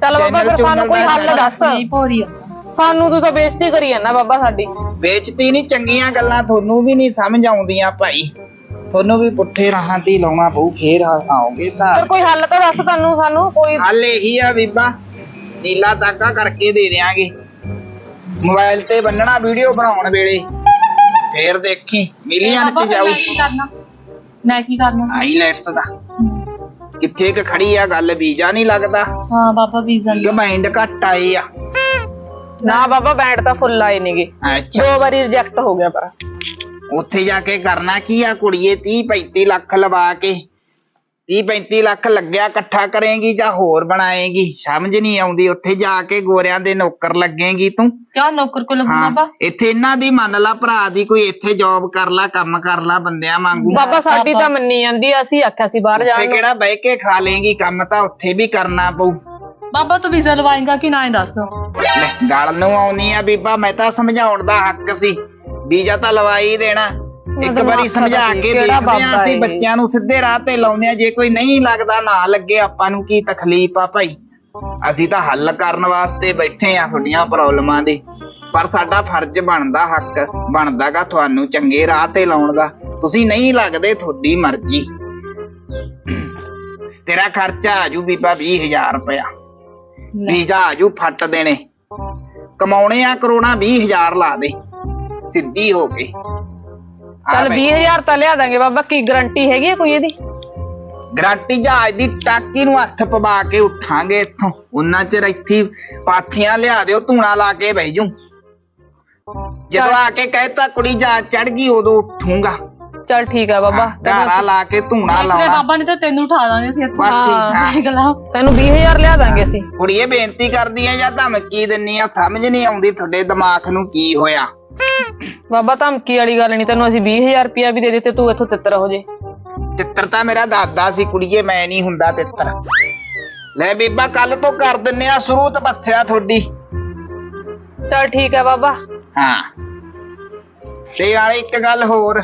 [SPEAKER 3] ਚੱਲ ਬਾਬਾ
[SPEAKER 1] ਚੈਨਲ
[SPEAKER 3] ਫਿਰ ਸਾਨੂੰ ਕੋਈ ਹੱਲ ਦੱਸ।
[SPEAKER 4] ਨਹੀਂ
[SPEAKER 3] ਸਾਨੂੰ ਤੂੰ ਤਾਂ ਬੇਇੱਜ਼ਤੀ ਕਰੀ ਜਾਂਦਾ ਬਾਬਾ ਸਾਡੀ।
[SPEAKER 1] ਵੇਚਤੀ ਨਹੀਂ ਚੰਗੀਆਂ ਗੱਲਾਂ ਤੁਹਾਨੂੰ ਵੀ ਨਹੀਂ ਸਮਝ ਆਉਂਦੀਆਂ ਭਾਈ। ਤੁਹਾਨੂੰ ਵੀ ਪੁੱਠੇ ਰਾਹਾਂ ਤੇ ਹੀ ਲਾਉਣਾ ਪਊ ਫੇਰ ਆ- ਆਓਗੇ
[SPEAKER 3] ਫਿਰ
[SPEAKER 1] ਸਾਰ
[SPEAKER 3] ਕੋਈ ਹੱਲ ਤਾਂ ਦੱਸ ਤੁਹਾਨੂੰ ਸਾਨੂੰ ਕੋਈ
[SPEAKER 1] ਹੱਲ ਇਹੀ ਆ ਬੀਬਾ ਨੀਲਾ ਤਾਕਾ ਕਰਕੇ ਦੇ ਦਿਆਂਗੇ। ਮੋਬਾਈਲ ਤੇ ਬੰਨਣਾ ਵੀਡੀਓ ਬਣਾਉਣ ਵੇਲੇ। ਫੇਰ ਦੇਖੀ ਮਿਲੀਅਨ ਚ ਜਾਊ।
[SPEAKER 4] ਮੈਂ ਕੀ ਕਰਨਾ? ਮੈਂ ਕੀ ਕਰਨਾ?
[SPEAKER 1] ਆਈਲੈਟਸ ਦਾ। ਕਿੱਥੇ ਕ ਖੜੀ ਆ ਗੱਲ ਵੀਜ਼ਾ ਨਹੀਂ ਲੱਗਦਾ।
[SPEAKER 4] ਹਾਂ ਬਾਬਾ ਵੀਜ਼ਾ ਲਈ
[SPEAKER 1] ਕਮਾਈਂਡ ਘੱਟ ਆਏ ਆ।
[SPEAKER 3] ਨਾ ਬਾਬਾ ਬੈਂਡ ਤਾਂ ਫੁੱਲ ਆਏ ਨੇਗੇ।
[SPEAKER 1] ਅੱਛਾ।
[SPEAKER 3] ਦੋ ਵਾਰੀ ਰਿਜੈਕਟ ਹੋ ਗਿਆ ਪਰ
[SPEAKER 1] ਉੱਥੇ ਜਾ ਕੇ ਕਰਨਾ ਕੀ ਆ ਕੁੜੀਏ? 30 35 ਲੱਖ ਲਵਾ ਕੇ। 30 35 ਲੱਖ ਲੱਗਿਆ ਇਕੱਠਾ ਕਰੇਗੀ ਜਾਂ ਹੋਰ ਬਣਾਏਗੀ? ਸਮਝ ਨਹੀਂ ਆਉਂਦੀ। ਉੱਥੇ ਜਾ ਕੇ ਗੋਰਿਆਂ ਦੇ ਨੌਕਰ ਲੱਗੇਗੀ ਤੂੰ।
[SPEAKER 4] ਕਿਆ ਨੌਕਰ ਕੋ ਲੱਗੂ ਬਾਬਾ?
[SPEAKER 1] ਇੱਥੇ ਇਹਨਾਂ ਦੀ ਮੰਨ ਲਾ ਭਰਾ ਦੀ ਕੋਈ ਇੱਥੇ ਜੌਬ ਕਰ ਲਾ ਕੰਮ ਕਰ ਲਾ ਬੰਦਿਆਂ ਵਾਂਗੂ।
[SPEAKER 3] ਬਾਬਾ ਸਾਡੀ ਤਾਂ ਮੰਨੀ ਜਾਂਦੀ ਆ, ਅਸੀਂ ਆਖਿਆ ਸੀ ਬਾਹਰ
[SPEAKER 1] ਉੱਥੇ
[SPEAKER 3] ਜਾਣ ਨੂੰ।
[SPEAKER 1] ਕਿਹੜਾ ਬਹਿ ਕੇ ਖਾ ਲੇਗੀ ਕੰਮ ਤਾਂ ਉੱਥੇ ਵੀ ਕਰਨਾ ਪਊ।
[SPEAKER 4] ਬਾਬਾ ਤੂੰ ਵੀਜ਼ਾ ਲਵਾਏਗਾ ਕਿ ਨਾ ਇਹ ਦੱਸ?
[SPEAKER 1] ਲੈ ਗੱਲ ਨੂੰ ਆਉਣੀ ਆ ਬੀਬਾ ਮੈਂ ਤਾਂ ਸਮਝਾਉਣ ਦਾ ਹੱਕ ਸੀ। ਵੀਜ਼ਾ ਤਾਂ ਲਵਾ ਹੀ ਦੇਣਾ। ਇੱਕ ਵਾਰੀ ਸਮਝਾ ਕੇ ਦੇਖਦੇ ਆ ਅਸੀਂ? ਬੱਚਿਆਂ ਨੂੰ ਸਿੱਧੇ ਰਾਹ ਤੇ ਲਾਉਂਦੇ ਆ ਜੇ ਕੋਈ ਨਹੀਂ ਲੱਗਦਾ ਨਾ ਲੱਗੇ ਆਪਾਂ ਨੂੰ ਕੀ ਤਕਲੀਫ ਆ ਭਾਈ। ਅਸੀਂ ਤਾਂ ਹੱਲ ਕਰਨ ਵਾਸਤੇ ਬੈਠੇ ਆ ਤੁਹਾਡੀਆਂ ਪ੍ਰੋਬਲਮਾਂ ਦੇ। ਪਰ ਸਾਡਾ ਫਰਜ਼ ਬਣਦਾ ਹੱਕ ਬਣਦਾਗਾ ਤੁਹਾਨੂੰ ਚੰਗੇ ਰਾਹ ਤੇ ਲਾਉਣ ਦਾ। ਤੁਸੀਂ ਨਹੀਂ ਲੱਗਦੇ ਤੁਹਾਡੀ ਮਰਜ਼ੀ। ਤੇਰਾ ਖਰਚਾ ਆਜੂ ਬੀਬਾ 20000 ਰੁਪਇਆ। ਵੀਜ਼ਾ ਆਜੂ ਫੱਟ ਦੇਣੇ। ਕਮਾਉਣੇ ਆ ਕਰੋਨਾ 20000 ਲਾ ਦੇ। ਸਿੱਧੀ ਹੋ ਕੇ ਆ
[SPEAKER 3] ਚੱਲ
[SPEAKER 1] ਬੈ-
[SPEAKER 3] 20000 ਤਾਂ ਲਿਆ ਦਾਂਗੇ ਬਾਬਾ ਕੀ ਗਾਰੰਟੀ ਹੈਗੀ ਆ ਕੋਈ ਇਹਦੀ?
[SPEAKER 1] ਗਰੰਟੀ ਜਹਾਜ਼ ਦੀ ਟਾਕੀ ਨੂੰ ਹੱਥ ਪਵਾ ਕੇ ਉੱਠਾਂਗੇ ਇੱਥੋਂ। ਉਹਨਾਂ ਚਿਰ ਇੱਥੇ ਹੀ ਪਾਥੀਆਂ ਲਿਆ ਦਿਓ ਧੂਣਾ ਲਾ ਕੇ ਬਹਿ ਜੂ। ਜਦੋਂ ਆ ਕੇ ਕਹਿਤਾ ਕੁੜੀ ਜਾ ਚੜ ਗਈ ਉਦੋਂ ਉੱਠੂਗਾ।
[SPEAKER 3] ਚੱਲ ਠੀਕ ਆ ਬਾਬਾ
[SPEAKER 1] ਧਾਰਾ ਲਾ ਕੇ ਧੂਣਾ ਲਾਉਣਾ।
[SPEAKER 4] ਬਾਬਾ ਨੇ ਤਾਂ ਤੈਨੂੰ ਉਠਾ ਦਾਂਗੇ ਅਸੀਂ ਇੱਥੋਂ।
[SPEAKER 3] ਹਾਂ। ਤੈਨੂੰ 20000 ਲਿਆ ਦਾਂਗੇ ਅਸੀਂ।
[SPEAKER 1] ਕੁੜੀਏ ਬੇਨਤੀ ਕਰਦੀ ਆ ਜਾਂ ਧਮਕੀ ਦਿੰਨੀ ਆ ਸਮਝ ਨਹੀਂ ਆਉਂਦੀ ਤੁਹਾਡੇ ਦਿਮਾਗ ਨੂੰ ਕੀ ਹੋਇਆ।
[SPEAKER 3] ਬਾਬਾ ਧਮਕੀ ਵਾਲੀ ਗੱਲ ਨਹੀਂ ਤੈਨੂੰ ਅਸੀਂ 20000 ਰੁਪਇਆ ਵੀ ਦੇ ਦਿੱਤੇ ਤੂੰ ਇੱਥੋਂ ਤਿੱਤਰ ਹੋ ਜੇ।
[SPEAKER 1] ਤਿੱਤਰ ਤਾਂ ਮੇਰਾ ਦਾਦਾ ਸੀ ਕੁੜੀਏ ਮੈਂ ਨਹੀਂ ਹੁੰਦਾ ਤਿੱਤਰ। ਲੈ ਬੀਬਾ ਕੱਲ ਤੋਂ ਕਰ ਦਿੰਨੇ ਆ ਸ਼ੁਰੂ ਤਪੱਸਿਆ ਤੁਹਾਡੀ।
[SPEAKER 3] ਚੱਲ ਠੀਕ ਆ ਬਾਬਾ।
[SPEAKER 1] ਹਾਂ। ਤੇ ਨਾਲੇ ਇੱਕ ਗੱਲ ਹੋਰ।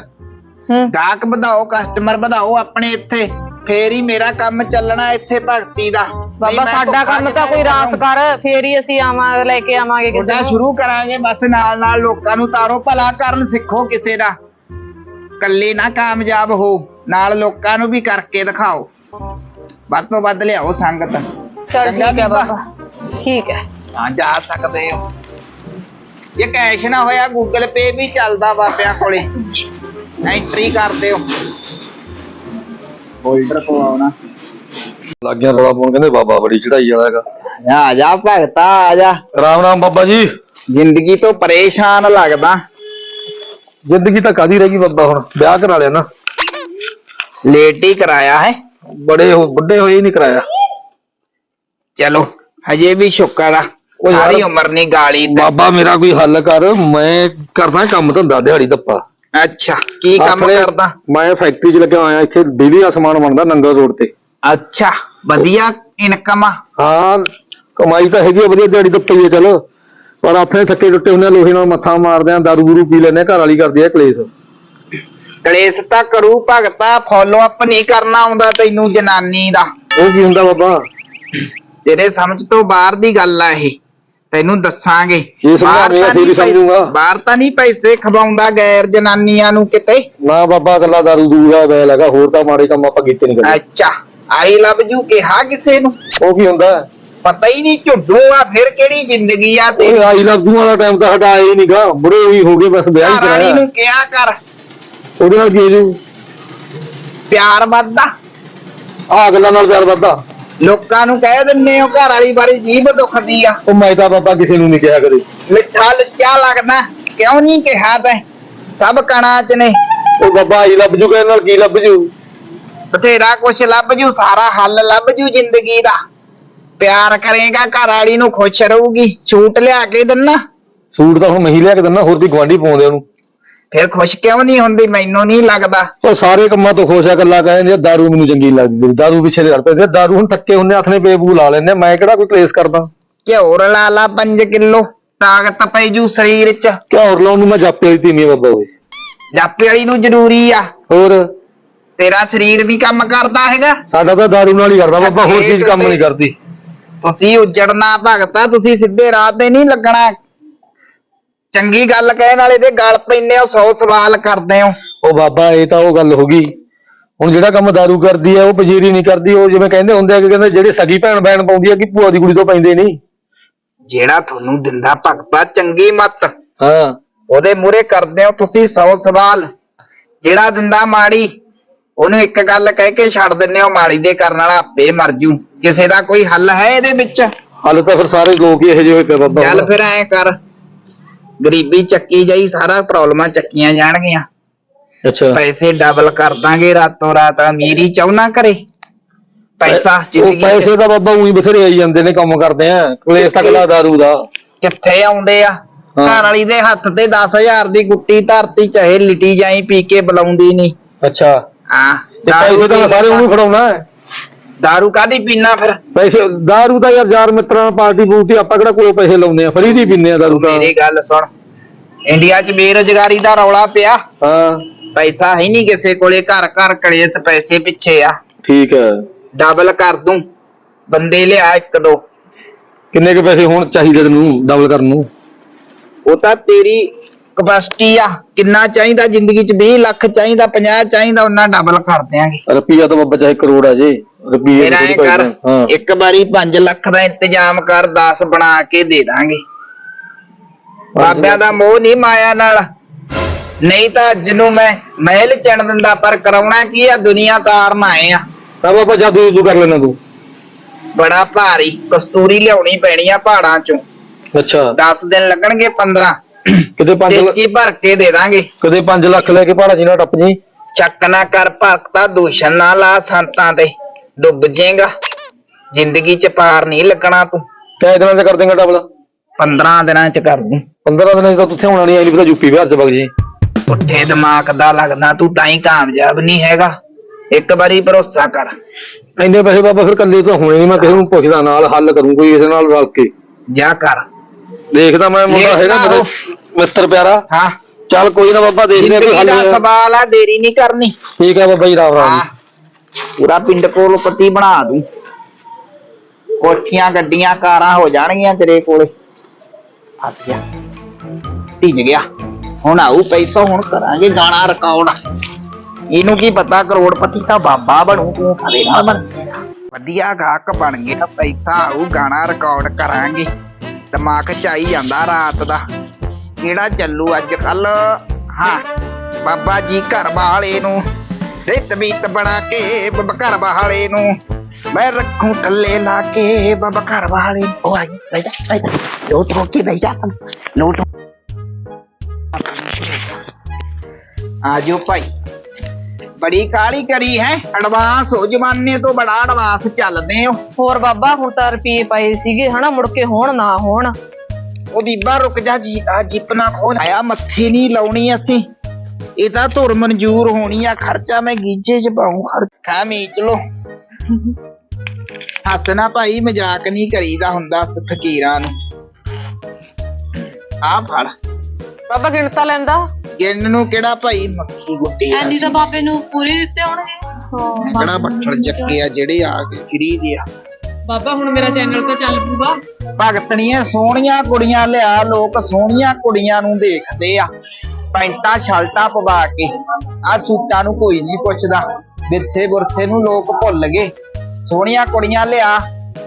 [SPEAKER 3] ਹੂੰ।
[SPEAKER 1] ਗਾਹਕ ਵਧਾਓ ਕਸਟਮਰ ਵਧਾਓ ਆਪਣੇ ਇੱਥੇ। ਫੇਰ ਹੀ ਮੇਰਾ ਕੰਮ ਚੱਲਣਾ ਇੱਥੇ ਭਗਤੀ ਦਾ।
[SPEAKER 3] ਬਾਬਾ ਸਾਡਾ ਕੰਮ ਤਾਂ ਕੋਈ ਰਾਸ
[SPEAKER 1] ਕਰੂੰ?
[SPEAKER 3] ਫੇਰ ਹੀ ਅਸੀਂ ਆਵਾਂ ਲੈ ਕੇ ਆਵਾਂਗੇ ਕਿਸੇ ਨੂੰ।
[SPEAKER 1] ਸ਼ੁਰੂ ਕਰਾਂਗੇ ਬਸ ਨਾਲ ਨਾਲ ਲੋਕਾਂ ਨੂੰ ਤਾਰੋ ਭਲਾ ਕਰਨ ਸਿੱਖੋ ਕਿਸੇ ਦਾ। ਕੱਲੇ ਨਾ ਕਾਮਯਾਬ ਹੋ ਨਾਲ ਲੋਕਾਂ ਨੂੰ ਵੀ ਕਰਕੇ ਦਿਖਾਓ। ਵੱਧ ਤੋਂ ਵੱਧ ਲਿਆਓ ਸੰਗਤ।
[SPEAKER 3] ਚੱਲ
[SPEAKER 1] ਚੰਗਾ
[SPEAKER 3] ਠੀਕ ਆ
[SPEAKER 1] ਬੀਬਾ।
[SPEAKER 3] ਬਾਬਾ ਠੀਕ ਹੈ।
[SPEAKER 1] ਹਾਂ ਜਾ ਸਕਦੇ ਹੋ। ਜੇ ਕੈਸ਼ ਨਾ ਹੋਇਆ ਗੂਗਲ ਪੇ ਵੀ ਚੱਲਦਾ ਬਾਬਿਆਂ ਕੋਲੇ। ਐਂਟਰੀ ਕਰ ਦਿਓ। ਹੋਲਡਰ ਪਵਾਉਣਾ
[SPEAKER 5] ਲੱਗ ਗਿਆ ਰੌਲਾ ਪਾਉਣ ਕਹਿੰਦੇ ਬਾਬਾ ਬੜੀ ਚੜਾਈ ਵਾਲਾ ਹੈਗਾ।
[SPEAKER 1] ਆ ਜਾ ਭਗਤਾ ਆ ਜਾ।
[SPEAKER 5] ਰਾਮ ਰਾਮ ਬਾਬਾ ਜੀ।
[SPEAKER 1] ਜ਼ਿੰਦਗੀ ਤੋਂ ਪਰੇਸ਼ਾਨ ਲੱਗਦਾ।
[SPEAKER 5] ਜ਼ਿੰਦਗੀ ਤਾਂ ਕਾਦੀ ਰਹਿ ਗਈ ਬਾਬਾ ਹੁਣ ਵਿਆਹ ਕਰਾ ਲਿਆ ਨਾ।
[SPEAKER 1] ਲੇਟ ਹੀ ਕਰਾਇਆ ਹੈ।
[SPEAKER 5] ਬੜੇ ਹੋ ਵੱਡੇ ਹੋਏ ਹੀ ਨਹੀਂ ਕਰਾਇਆ।
[SPEAKER 1] ਚਲੋ ਹਜੇ ਵੀ ਸ਼ੁਕਰ ਆ।
[SPEAKER 5] ਉਹ
[SPEAKER 1] ਸਾਰੀ ਉਮਰ ਨਹੀਂ ਗਾਲੀ ਤੇ
[SPEAKER 5] ਬਾਬਾ ਮੇਰਾ ਕੋਈ ਹੱਲ ਕਰ ਮੈਂ ਕਰਦਾ ਕੰਮ ਧੰਦਾ ਦਿਹਾੜੀ ਦੱਪਾ।
[SPEAKER 1] ਅੱਛਾ ਕੀ ਕੰਮ
[SPEAKER 5] ਆਪਣੇ-
[SPEAKER 1] ਕਰਦਾ?
[SPEAKER 5] ਮੈਂ ਫੈਕਟਰੀ 'ਚ ਲੱਗਿਆ ਹੋਇਆ ਇੱਥੇ ਬਿਜਲੀ ਦਾ ਸਮਾਨ ਬਣਦਾ ਨੰਗਲ ਰੋਡ ਤੇ।
[SPEAKER 1] ਅੱਛਾ ਵਧੀਆ ਇਨਕਮ ਆ।
[SPEAKER 5] ਹਾਂ ਕਮਾਈ ਤਾਂ ਹੈਗੀ ਆ ਵਧੀਆ ਦਿਹਾੜੀ ਦੱਪਾ ਹੀ ਆ ਚਲ। ਪਰ ਆਪਣੇ ਥੱਕੇ ਟੁੱਟੇ ਹੁੰਦੇ ਆ, ਲੋਹੇ ਨਾਲ ਮੱਥਾ ਮਾਰਦੇ ਆ ਦਾਰੂ ਗੂਰੂ ਪੀ ਲੈਂਦੇ ਆ ਘਰ ਵਾਲੀ ਕਰਦੀ ਆ ਕਲੇਸ਼।
[SPEAKER 1] ਕਲੇਸ਼ ਤਾਂ ਕਰੂ ਭਗਤਾ ਫੋਲੋ ਅਪ ਨਹੀਂ ਕਰਨਾ ਆਉਂਦਾ ਤੈਨੂੰ ਜਨਾਨੀ ਦਾ।
[SPEAKER 5] ਉਹ ਕੀ ਹੁੰਦਾ ਬਾਬਾ?
[SPEAKER 1] ਤੇਰੇ ਸਮਝ ਤੋਂ ਬਾਹਰ ਦੀ ਗੱਲ ਆ ਇਹ। ਤੈਨੂੰ ਦੱਸਾਂਗੇ।
[SPEAKER 5] ਜੇ ਸਮਝਾਵੇਂਗਾ
[SPEAKER 1] ਬਾਹਰ ਤਾਂ
[SPEAKER 5] ਫਿਰ ਹੀ
[SPEAKER 1] ਨਹੀਂ ਪੈ-
[SPEAKER 5] ਸਮਝੂੰਗਾ।
[SPEAKER 1] ਬਾਹਰ ਤਾਂ ਨਹੀਂ ਪੈਸੇ ਖਵਾਉਂਦਾ ਗੈਰ ਜਨਾਨੀਆਂ ਨੂੰ ਕਿਤੇ।
[SPEAKER 5] ਨਾ ਬਾਬਾ ਗੱਲਾਂ ਦਾਰੂ ਦੂਰ ਦਾ ਬੈਲ ਹੈਗਾ ਹੋਰ ਤਾਂ ਮਾੜੇ ਕੰਮ ਆਪਾਂ ਕੀਤੇ ਨਹੀਂ
[SPEAKER 1] ਅੱਛਾ। ਆਈ ਲਵ ਯੂ ਕਿਹਾ ਕਿਸੇ ਨੂੰ?
[SPEAKER 5] ਉਹ ਕੀ ਹੁੰਦਾ?
[SPEAKER 1] ਪਤਾ ਹੀ ਨਹੀਂ ਝੁੱਡੂ ਆ ਫਿਰ ਕਿਹੜੀ ਜ਼ਿੰਦਗੀ ਆ ਤੇ
[SPEAKER 5] ਆਈ ਲਵ ਯੂ ਵਾਲਾ ਟਾਈਮ ਤਾਂ ਹਟਾਇਆ ਹੀ ਨਹੀਂਗਾ ਬੁੜੇ ਵੀ ਹੋ ਗਏ ਬਸ ਵਿਆਹ ਹੀ ਕਰਾਇਆ।
[SPEAKER 1] ਨੂੰ ਕਿਹਾ ਕਰ।
[SPEAKER 5] ਉਹਦੇ ਨਾਲ ਕੀ ਜੂ?
[SPEAKER 1] ਪਿਆਰ ਵੱਧਦਾ।
[SPEAKER 5] ਆ ਗੱਲਾਂ ਨਾਲ ਪਿਆਰ ਵੱਧਦਾ।
[SPEAKER 1] ਲੋਕਾਂ ਨੂੰ ਕਹਿ ਦਿੰਨੇ ਹੋ ਘਰ ਵਾਲੀ ਬਾਰੇ ਜੀਭ ਦੁਖਦੀ ਆ।
[SPEAKER 5] ਉਹ ਮੈਂ ਤਾਂ ਬਾਬਾ ਕਿਸੇ ਨੂੰ ਨਹੀਂ ਕਿਹਾ ਕਦੇ।
[SPEAKER 1] ਮਿੱਠਾ ਲੁੱਚਾ ਲੱਗਦਾ। ਕਿਉਂ ਨਹੀਂ ਕਿਹਾ ਤੈਂ? ਸਭ ਕਣਾ ਚ ਨੇ।
[SPEAKER 5] ਉਹ ਬਾਬਾ ਆਈ ਲੱਭ ਜੂ ਕਹਿੰਦੇ ਨਾਲ ਕੀ ਲੱਭ ਜੂ
[SPEAKER 1] ਬਥੇਰਾ ਕੁਛ ਲੱਭ ਜੂ ਸਾਰਾ ਹੱਲ ਲੱਭ ਜੂ ਜ਼ਿੰਦਗੀ ਦਾ। ਪਿਆਰ ਕਰੇਗਾ ਘਰ ਵਾਲੀ ਨੂੰ ਖੁਸ਼ ਰਹੂਗੀ। ਛੂਟ ਲਿਆ ਕੇ ਦਿੰਨਾ।
[SPEAKER 5] ਸੂਟ ਤਾਂ ਹੁਣ ਮੈਂ ਹੀ ਲਿਆ ਕੇ ਦਿੰਦਾ ਹੋਰ ਵੀ ਗਵਾਂਢੀ ਪਾਉਂਦੇ ਉਹਨੂੰ।
[SPEAKER 1] ਫਿਰ ਖੁਸ਼ ਕਿਉਂ ਨਹੀਂ ਹੁੰਦੀ? ਮੈਨੂੰ ਨਹੀਂ ਲੱਗਦਾ।
[SPEAKER 5] ਉਹ ਸਾਰੇ ਕੰਮਾਂ ਤੋਂ ਖੁਸ਼ ਆ ਗੱਲਾਂ ਕਹਿੰਦੇ ਦਾਰੂ ਮੈਨੂੰ ਚੰਗੀ ਲੱਗਦੀ। ਦਾਰੂ ਪਿੱਛੇ ਲੜ ਪੈਂਦੇ ਦਾਰੂ ਹੁਣ ਥੱਕੇ ਹੁੰਦੇ ਹੱਥ ਨੇ ਬੇਬੂ ਲਾ ਲੈਂਦੇ ਮੈਂ ਕਿਹੜਾ ਕੋਈ ਕਲੇਸ਼ ਕਰਦਾ?
[SPEAKER 1] ਘਿਓ ਰਲਾ ਲਾ 5 ਕਿਲੋ। ਤਾਕਤ ਪੈ ਜੂ ਸਰੀਰ ਚ।
[SPEAKER 5] ਹੋਰ ਲਾਉਣ ਨੂੰ ਮੈਂ ਜਾਪੇ ਵਾਲੀ ਤੀਵੀਂ ਆ ਬਾਬਾ ਓਏ।
[SPEAKER 1] ਜਾਪੇ ਵਾਲੀ ਨੂੰ ਜ਼ਰੂਰੀ ਆ।
[SPEAKER 5] ਹੋਰ?
[SPEAKER 1] ਤੇਰਾ ਸਰੀਰ ਵੀ ਕੰਮ ਕਰਦਾ ਹੈਗਾ।
[SPEAKER 5] ਸਾਡਾ ਤਾਂ ਦਾਰੂ ਨਾਲ ਹੀ ਕਰਦਾ ਬਾਬਾ ਹੋਰ ਚੀਜ਼ ਕੰਮ ਨਹੀਂ ਕਰਦੀ।
[SPEAKER 1] ਤੁਸੀਂ ਉਜੜਨਾ ਭਗਤਾ ਤੁਸੀਂ ਸਿੱਧੇ ਰਾਹ ਤੇ ਨਹੀਂ ਲੱਗਣਾ। ਚੰਗੀ ਗੱਲ ਕਹਿਣ ਵਾਲੇ ਦੇ ਗਲ ਪੈਂਦੇ ਹੋ 100 ਸਵਾਲ ਕਰਦੇ ਹੋ
[SPEAKER 5] ਉਹ ਬਾਬਾ ਇਹ ਤਾਂ ਉਹ ਗੱਲ ਹੋ ਗਈ। ਹੁਣ ਜਿਹੜਾ ਕੰਮ ਦਾਰੂ ਕਰਦੀ ਆ ਉਹ ਪਜੀਰੀ ਨਹੀਂ ਕਰਦੀ ਉਹ ਜਿਵੇਂ ਕਹਿੰਦੇ ਹੁੰਦੇ ਆ ਕਿ ਕਹਿੰਦੇ ਜਿਹੜੇ ਸਗੀ ਭੈਣ ਬੈਣ ਪਾਉਂਦੀ ਆ ਕਿ ਭੂਆ ਦੀ ਕੁੜੀ ਤੋਂ ਪੈਂਦੇ ਨਹੀਂ।
[SPEAKER 1] ਜਿਹੜਾ ਤੁਹਾਨੂੰ ਦਿੰਦਾ ਭਗਤਾ ਚੰਗੀ ਮੱਤ।
[SPEAKER 5] ਹਾਂ।
[SPEAKER 1] ਉਹਦੇ ਮੂਰੇ ਕਰਦੇ ਹੋ ਤੁਸੀਂ 100 ਸਵਾਲ। ਜਿਹੜਾ ਦਿੰਦਾ ਮਾੜੀ ਉਹਨੂੰ ਇੱਕ ਗੱਲ ਕਹਿ ਕੇ ਛੱਡ ਦਿੰਦੇ ਹੋ ਮਾੜੀ ਦੇ ਕਰਨ ਵਾਲਾ ਆਪੇ ਮਰ ਜੂ। ਕਿਸੇ ਦਾ ਕੋਈ ਹੱਲ ਹੈ ਇਹਦੇ ਵਿੱਚ?
[SPEAKER 5] ਹਾਲੇ ਤਾਂ ਫਿਰ ਸਾਰੇ ਲੋਕ ਹੀ ਇਹੋ ਜਿਹੇ ਹੋਏ ਪਏ ਬਾਬਾ।
[SPEAKER 1] ਚੱਲ ਫਿਰ ਐ ਕਰ। ਗਰੀਬੀ ਚੱਕੀ ਜਾਈ ਸਾਰਾ ਪ੍ਰੋਬਲਮਾਂ ਚੱਕੀਆਂ ਜਾਣਗੀਆਂ।
[SPEAKER 5] ਅੱਛਾ।
[SPEAKER 1] ਪੈਸੇ ਡਬਲ ਕਰ ਦਾਂਗੇ ਰਾਤੋਂ ਰਾਤ ਅਮੀਰੀ ਚਾਹੁੰਨਾ ਕਰੇ। ਪੈਸਾ
[SPEAKER 5] ਉਹ
[SPEAKER 1] ਜ਼ਿੰਦਗੀ
[SPEAKER 5] ਪੈਸੇ
[SPEAKER 1] ਚ
[SPEAKER 5] ਤਾਂ ਬਾਬਾ ਉਹੀ ਬਥੇਰੇ ਆਈ ਜਾਂਦੇ ਨੇ ਕੰਮ ਕਰਦੇ ਆ। ਕਲੇਸ਼ ਤੱਕ ਲਾ ਦਾਰੂ ਦਾ
[SPEAKER 1] ਕਿੱਥੇ ਆਉਂਦੇ ਆ?
[SPEAKER 5] ਹਾਂ।
[SPEAKER 1] ਘਰ ਵਾਲੀ ਦੇ ਹੱਥ ਤੇ 10000 ਦੀ ਗੁੱਟੀ ਧਰਤੀ ਚਾਹੇ ਲਿਟੀ ਜਾਈ ਪੀ ਕੇ ਬੁਲਾਉਂਦੀ ਨਹੀਂ
[SPEAKER 5] ਅੱਛਾ।
[SPEAKER 1] ਹਾਂ।
[SPEAKER 5] ਤੇ ਪੈਸੇ ਤਾਂ ਮੈਂ ਸਾਰੇ ਉਹਨੂੰ ਫੜਾਉਣਾ ਹੈ।
[SPEAKER 1] ਦਾਰੂ ਕਾਦੀ ਪੀਣਾ ਫਿਰ?
[SPEAKER 5] ਪੈਸੇ ਦਾਰੂ ਤਾਂ ਯਾਰ ਯਾਰ ਮਿੱਤਰਾਂ ਨਾਲ ਪਾਰਟੀ ਪੂਰਟੀ ਆਪਾਂ ਕਿਹੜਾ ਕੋਲੋਂ ਪੈਸੇ ਲਾਉਂਦੇ ਆ ਫਰੀ ਦੀ ਪੀਂਦੇ ਆ ਦਾਰੂ ਤਾਂ।
[SPEAKER 1] ਮੇਰੀ ਗੱਲ ਸੁਣ। ਇੰਡੀਆ 'ਚ ਬੇਰੁਜ਼ਗਾਰੀ ਦਾ ਰੌਲਾ ਪਿਆ।
[SPEAKER 5] ਹਾਂ।
[SPEAKER 1] ਪੈਸਾ ਹੈ ਨਹੀਂ ਕਿਸੇ ਕੋਲੇ ਘਰ ਘਰ ਕਲੇਸ਼ ਪੈਸੇ ਪਿੱਛੇ ਆ।
[SPEAKER 5] ਠੀਕ ਹੈ।
[SPEAKER 1] ਡਬਲ ਕਰ ਦੂੰ। ਬੰਦੇ ਲਿਆ ਇੱਕ ਦੋ।
[SPEAKER 5] ਕਿੰਨੇ ਕੁ ਪੈਸੇ ਹੁਣ ਚਾਹੀਦੇ ਤੈਨੂੰ ਡਬਲ ਕਰਨ ਨੂੰ?
[SPEAKER 1] ਉਹ ਤਾਂ ਤੇਰੀ ਕਪੈਸਿਟੀ ਆ। ਕਿੰਨਾ ਚਾਹੀਦਾ ਜ਼ਿੰਦਗੀ 'ਚ? 20 ਲੱਖ ਚਾਹੀਦਾ 50 ਚਾਹੀਦਾ ਉਹਨਾਂ ਡਬਲ ਕਰ ਦਿਆਂਗੇ।
[SPEAKER 5] ਰੁਪਈਆ ਤਾਂ ਬਾਬਾ ਚਾਹੇ ਕਰੋੜ ਆ ਜੇ। ਰੁਪਈਏ
[SPEAKER 1] ਮੇਰਾ
[SPEAKER 5] ਦੀ
[SPEAKER 1] ਐ
[SPEAKER 5] ਕੋਈ
[SPEAKER 1] ਕਰ
[SPEAKER 5] ਹਾਂ।
[SPEAKER 1] ਇੱਕ ਵਾਰੀ 5 ਲੱਖ ਦਾ ਇੰਤਜ਼ਾਮ ਕਰ 10 ਬਣਾ ਕੇ ਦੇ ਦਾਂਗੇ। ਬਾਬਿਆਂ ਦਾ ਮੋਹ ਨਹੀਂ ਮਾਇਆ ਨਾਲ। ਨਹੀਂ ਤਾਂ ਅੱਜ ਨੂੰ ਮੈਂ ਮਹਿਲ ਚਣ ਦਿੰਦਾ ਪਰ ਕਰਾਉਣਾ ਕੀ ਆ? ਦੁਨੀਆ ਤਾਰਨ ਆਏ ਆ।
[SPEAKER 5] ਤਾਂ ਬਾਬਾ ਜਾਦੂ ਜੂ ਕਰ ਲੈਣਾ ਤੂੰ।
[SPEAKER 1] ਬੜਾ ਭਾਰੀ। ਕਸਤੂਰੀ ਲਿਆਉਣੀ ਪੈਣੀ ਆ ਪਹਾੜਾਂ ਚੋਂ।
[SPEAKER 5] ਅੱਛਾ।
[SPEAKER 1] 10 ਦਿਨ ਲੱਗਣਗੇ 15
[SPEAKER 5] ਕਿਤੇ 5
[SPEAKER 1] ਤੇਜੀ ਭਰ ਕੇ ਦੇ ਦਾਂਗੇ।
[SPEAKER 5] ਕਦੇ 5 ਲੱਖ ਲੈ ਕੇ ਪਹਾੜਾ ਜੀ ਨਾ ਟੱਪ ਜੀ।
[SPEAKER 1] ਚੱਕ ਨਾ ਕਰ ਭਗਤਾ ਦੂਸ਼ਣ ਨਾ ਲਾ ਸੰਤਾਂ ਤੇ। ਡੁੱਬ ਜਾਏਗਾ ਜ਼ਿੰਦਗੀ ਚ ਪਾਰ ਨਹੀਂ ਲੱਗਣਾ ਤੂੰ।
[SPEAKER 5] ਕਿੰਨੇ ਦਿਨਾਂ ਚ ਕਰ ਦੇਂਗਾ ਡਬਲ
[SPEAKER 1] 15 ਦਿਨਾਂ ਚ ਕਰ ਦੂੰ।
[SPEAKER 5] 15 ਦਿਨਾਂ ਚ ਤਾਂ ਤੁਸੀਂ ਹੋਣਾ ਨਹੀਂ ਆਈ ਨਹੀਂ ਪਤਾ ਯੂਪੀ ਬਿਹਾਰ ਚ ਵਗ ਜੀ।
[SPEAKER 1] ਪੁੱਠੇ ਦਿਮਾਗ ਦਾ ਲੱਗਦਾ ਤੂੰ ਤਾਂ ਹੀ ਕਾਮਯਾਬ ਨਹੀਂ ਹੈਗਾ। ਇੱਕ ਵਾਰੀ ਭਰੋਸਾ ਕਰ।
[SPEAKER 5] ਇੰਨੇ ਪੈਸੇ ਬਾਬਾ ਫਿਰ ਕੱਲੇ ਤਾਂ ਹੋਣੇ ਨਹੀਂ ਮੈਂ ਕਿਸੇ ਨੂੰ ਪੁੱਛਦਾ ਨਾਲ ਹੱਲ ਕਰੂੰ ਕੋਈ ਨਾਲ ਰਲ ਕੇ।
[SPEAKER 1] ਜਾ ਕਰ।
[SPEAKER 5] ਦੇਖਦਾ ਮੈਂ ਮੁੰਡਾ ਹੈਗਾ
[SPEAKER 1] ਦੇਖਦਾ
[SPEAKER 5] ਮੇਰਾ। ਮਿੱਤਰ ਪਿਆਰਾ।
[SPEAKER 1] ਹਾਂ।
[SPEAKER 5] ਚੱਲ ਕੋਈ ਨਾ ਬਾਬਾ ਦੇਖਦੇ ਆ ਕੋਈ
[SPEAKER 1] ਜ਼ਿੰਦਗੀ
[SPEAKER 5] ਹੱਲ
[SPEAKER 1] ਦਾ ਸਵਾਲ ਆ ਦੇਰੀ ਨਹੀਂ ਕਰਨੀ।
[SPEAKER 5] ਠੀਕ ਆ ਬਾਬਾ ਜੀ ਰਾਮ ਰਾਮ।
[SPEAKER 1] ਹਾਂ। ਪੂਰਾ ਪਿੰਡ ਕੋਲ ਪੱਤੀ ਬਣਾ ਦੂੰ। ਕੋਠੀਆਂ ਗੱਡੀਆਂ ਕਾਰਾਂ ਹੋ ਜਾਣਗੀਆਂ ਤੇਰੇ ਕੋਲੇ। ਫਸ ਗਿਆ। ਭਿੱਜ ਗਿਆ। ਹੁਣ ਆਊ ਪੈਸਾ ਹੁਣ ਕਰਾਂਗੇ ਗਾਣਾ ਰਿਕਾਰਡ ਇਹਨੂੰ ਕੀ ਪਤਾ ਕਰੋੜਪਤੀ ਤਾਂ ਬਾਬਾ ਬਣੂ ਤੂੰ ਕਦੇ ਨਾਲ ਬਣ। ਵਧੀਆ ਗਾਹਕ ਬਣ ਗਿਆ ਪੈਸਾ ਆਊ ਗਾਣਾ ਰਿਕਾਰਡ ਕਰਾਂਗੇ। ਦਿਮਾਗ ਚ ਆਈ ਜਾਂਦਾ ਰਾਤ ਦਾ। ਕਿਹੜਾ ਚੱਲੂ ਅੱਜ ਕੱਲ ਹਾਂ, ਬਾਬਾ ਜੀ ਘਰ ਵਾਲੇ ਨੂੰ ਦੇ ਤਬੀਤ ਬਣਾ ਕੇ ਬਾਬਾ ਘਰ ਵਾਲੇ ਨੂੰ। ਮੈਂ ਰੱਖੂ ਥੱਲੇ ਲਾ ਕੇ ਬਾਬਾ ਘਰ ਵਾਲੇ ਉਹ ਆ ਗਈ ਬੈਠ ਜਾ ਬੈਠ ਜਾ। ਲੋਟ ਹੋ ਕੇ ਬੈਠ ਜਾ ਲੋਟ ਆਜੋ ਭਾਈ। ਬੜੀ ਕਾਲੀ ਕਰੀ ਹੈ। ਐਡਵਾਂਸ ਹੋ ਜਮਾਨੇ ਤੋਂ ਬੜਾ ਐਡਵਾਂਸ ਚੱਲਦੇ ਹੋ।
[SPEAKER 3] ਹੋਰ ਬਾਬਾ ਹੁਣ ਤਾਂ ਰੁਪਏ ਪਏ ਸੀਗੇ ਹਨਾ ਮੁੜ ਕੇ ਹੋਣ ਨਾ ਹੋਣ।
[SPEAKER 1] ਉਹ ਬੀਬਾ ਰੁਕ ਜਾ ਜੀ ਆ ਜਿੱਪ ਨਾ ਖੋਲ। ਆਇਆ ਮੱਥੇ ਨਹੀਂ ਲਾਉਣੀ ਅਸੀਂ। ਇਹ ਤਾਂ ਧੁਰ ਮਨਜ਼ੂਰ ਹੋਣੀ ਆ ਖਰਚਾ ਮੈਂ ਗੀਜੇ ਚ ਪਾਉਂ ਖਰਚਾ ਮੀਚ ਲੋ ਹੱਸਣਾ ਭਾਈ ਮਜ਼ਾਕ ਨਹੀਂ ਕਰੀਦਾ ਹੁੰਦਾ ਫਕੀਰਾਂ ਨੂੰ। ਆ ਫੜ।
[SPEAKER 3] ਬਾਬਾ ਗਿਣਤਾ ਲੈਂਦਾ?
[SPEAKER 1] ਗਿਣ ਨੂੰ ਕਿਹੜਾ ਭਾਈ ਮੱਖੀ ਗੁੱਟੀ ਆ
[SPEAKER 4] ਐਨੀ ਤਾਂ ਬਾਬੇ ਨੂੰ ਪੂਰੇ ਦਿੱਤੇ ਹੋਣਗੇ।
[SPEAKER 1] ਕਿਹੜਾ ਬੱਠਲ ਚੱਕੇ ਆ ਜਿਹੜੇ ਆ ਕੇ ਫਰੀ ਦੇ ਆ।
[SPEAKER 4] ਬਾਬਾ ਹੁਣ ਮੇਰਾ ਚੈਨਲ ਤਾਂ ਚੱਲ ਪੂਗਾ
[SPEAKER 1] ਭਗਤਣੀਆਂ ਸੋਹਣੀਆਂ ਕੁੜੀਆਂ ਲਿਆ ਲੋਕ ਸੋਹਣੀਆਂ ਕੁੜੀਆਂ ਨੂੰ ਦੇਖਦੇ ਆ। ਪੈਂਟਾਂ ਛਲਟਾਂ ਪਵਾ ਕੇ। ਆ ਸੂਟਾਂ ਨੂੰ ਕੋਈ ਨਹੀਂ ਪੁੱਛਦਾ। ਵਿਰਸੇ ਬੁਰਸੇ ਨੂੰ ਲੋਕ ਭੁੱਲ ਗਏ। ਸੋਹਣੀਆਂ ਕੁੜੀਆਂ ਲਿਆ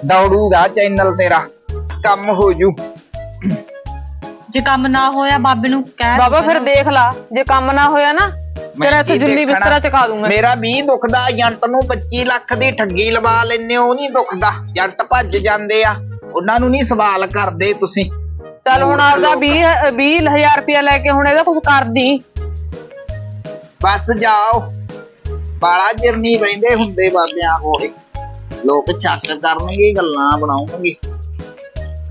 [SPEAKER 1] ਦੌੜੂਗਾ ਚੈਨਲ ਤੇਰਾ। ਕੰਮ ਹੋ ਜੂ।
[SPEAKER 4] ਜੇ ਕੰਮ ਨਾ ਹੋਇਆ ਬਾਬੇ ਨੂੰ ਕਹਿ
[SPEAKER 3] ਬਾਬਾ ਫਿਰ ਦੇਖ ਲਾ ਜੇ ਕੰਮ ਨਾ ਹੋਇਆ ਨਾ ਤੇਰਾ ਇੱਥੇ
[SPEAKER 1] ਕੀ
[SPEAKER 3] ਜੁੱਲੀ
[SPEAKER 1] ਦੇਖਣਾ?
[SPEAKER 3] ਬਿਸਤਰਾ ਚਕਾ ਦੂੰਗਾ।
[SPEAKER 1] ਮੇਰਾ 20 ਦੁਖਦਾ ਏਜੰਟ ਨੂੰ 25 ਲੱਖ ਦੀ ਠੱਗੀ ਲਵਾ ਲੈਨੇ ਹੋ ਉਹ ਨਹੀਂ ਦੁਖਦਾ। ਏਜੰਟ ਭੱਜ ਜਾਂਦੇ ਆ ਉਹਨਾਂ ਨੂੰ ਨਹੀਂ ਸਵਾਲ ਕਰਦੇ ਤੁਸੀਂ।
[SPEAKER 3] ਚੱਲ ਹੁਣ ਆਪਦਾ 20 20000 ਰੁਪਇਆ ਲੈ ਕੇ ਹੁਣ ਇਹਦਾ ਕੁਝ ਕਰਦੀ।
[SPEAKER 1] ਬਸ ਜਾਓ। ਬਾਲਾ ਚਿਰ ਨਹੀਂ ਬੈਂਦੇ ਹੁੰਦੇ ਬਾਬਿਆਂ ਕੋਲੇ। ਲੋਕ ਚੱਕ ਕਰਨਗੇ ਗੱਲਾਂ ਬਣਾਉਣਗੇ।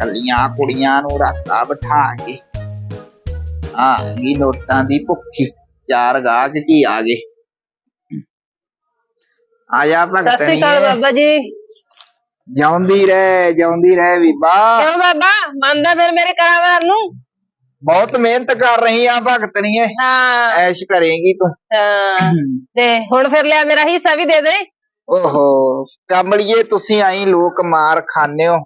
[SPEAKER 1] ਕੱਲੀਆਂ ਕੁੜੀਆਂ ਨੂੰ ਰਾਤਾ ਬਿਠਾ ਕੇ ਆ ਗਈ ਨੋਟਾਂ ਦੀ ਭੁੱਖੀ ਚਾਰ ਗਾਹਕ ਕੀ ਆ ਗਏ। ਆ ਜਾ
[SPEAKER 2] ਸਤਿ ਸ਼੍ਰੀ ਅਕਾਲ ਬਾਬਾ ਜੀ।
[SPEAKER 1] ਜਿਉਂਦੀ ਰਹਿ ਜਿਉਂਦੀ ਰਹਿ ਬੀਬਾ।
[SPEAKER 2] ਕਿਉਂ ਬਾਬਾ? ਮੰਨਦਾ ਫਿਰ ਮੇਰੇ ਕਰਾਵਾਰ ਨੂੰ।
[SPEAKER 1] ਬਹੁਤ ਮਿਹਨਤ ਕਰ ਰਹੀ ਆ ਭਗਤਣੀਏ
[SPEAKER 2] ਹਾਂ।
[SPEAKER 1] ਐਸ਼ ਕਰੇਗੀ ਤੂੰ।
[SPEAKER 2] ਹਾਂ। ਤੇ ਹੁਣ ਫਿਰ ਲਿਆ ਮੇਰਾ ਹਿੱਸਾ ਵੀ ਦੇ ਦੇ।
[SPEAKER 1] ਓਹੋ ਕਮਲੀਏ ਤੁਸੀਂ ਆਈ ਲੋਕ ਮਾਰ ਖਾਣੇ ਹੋ।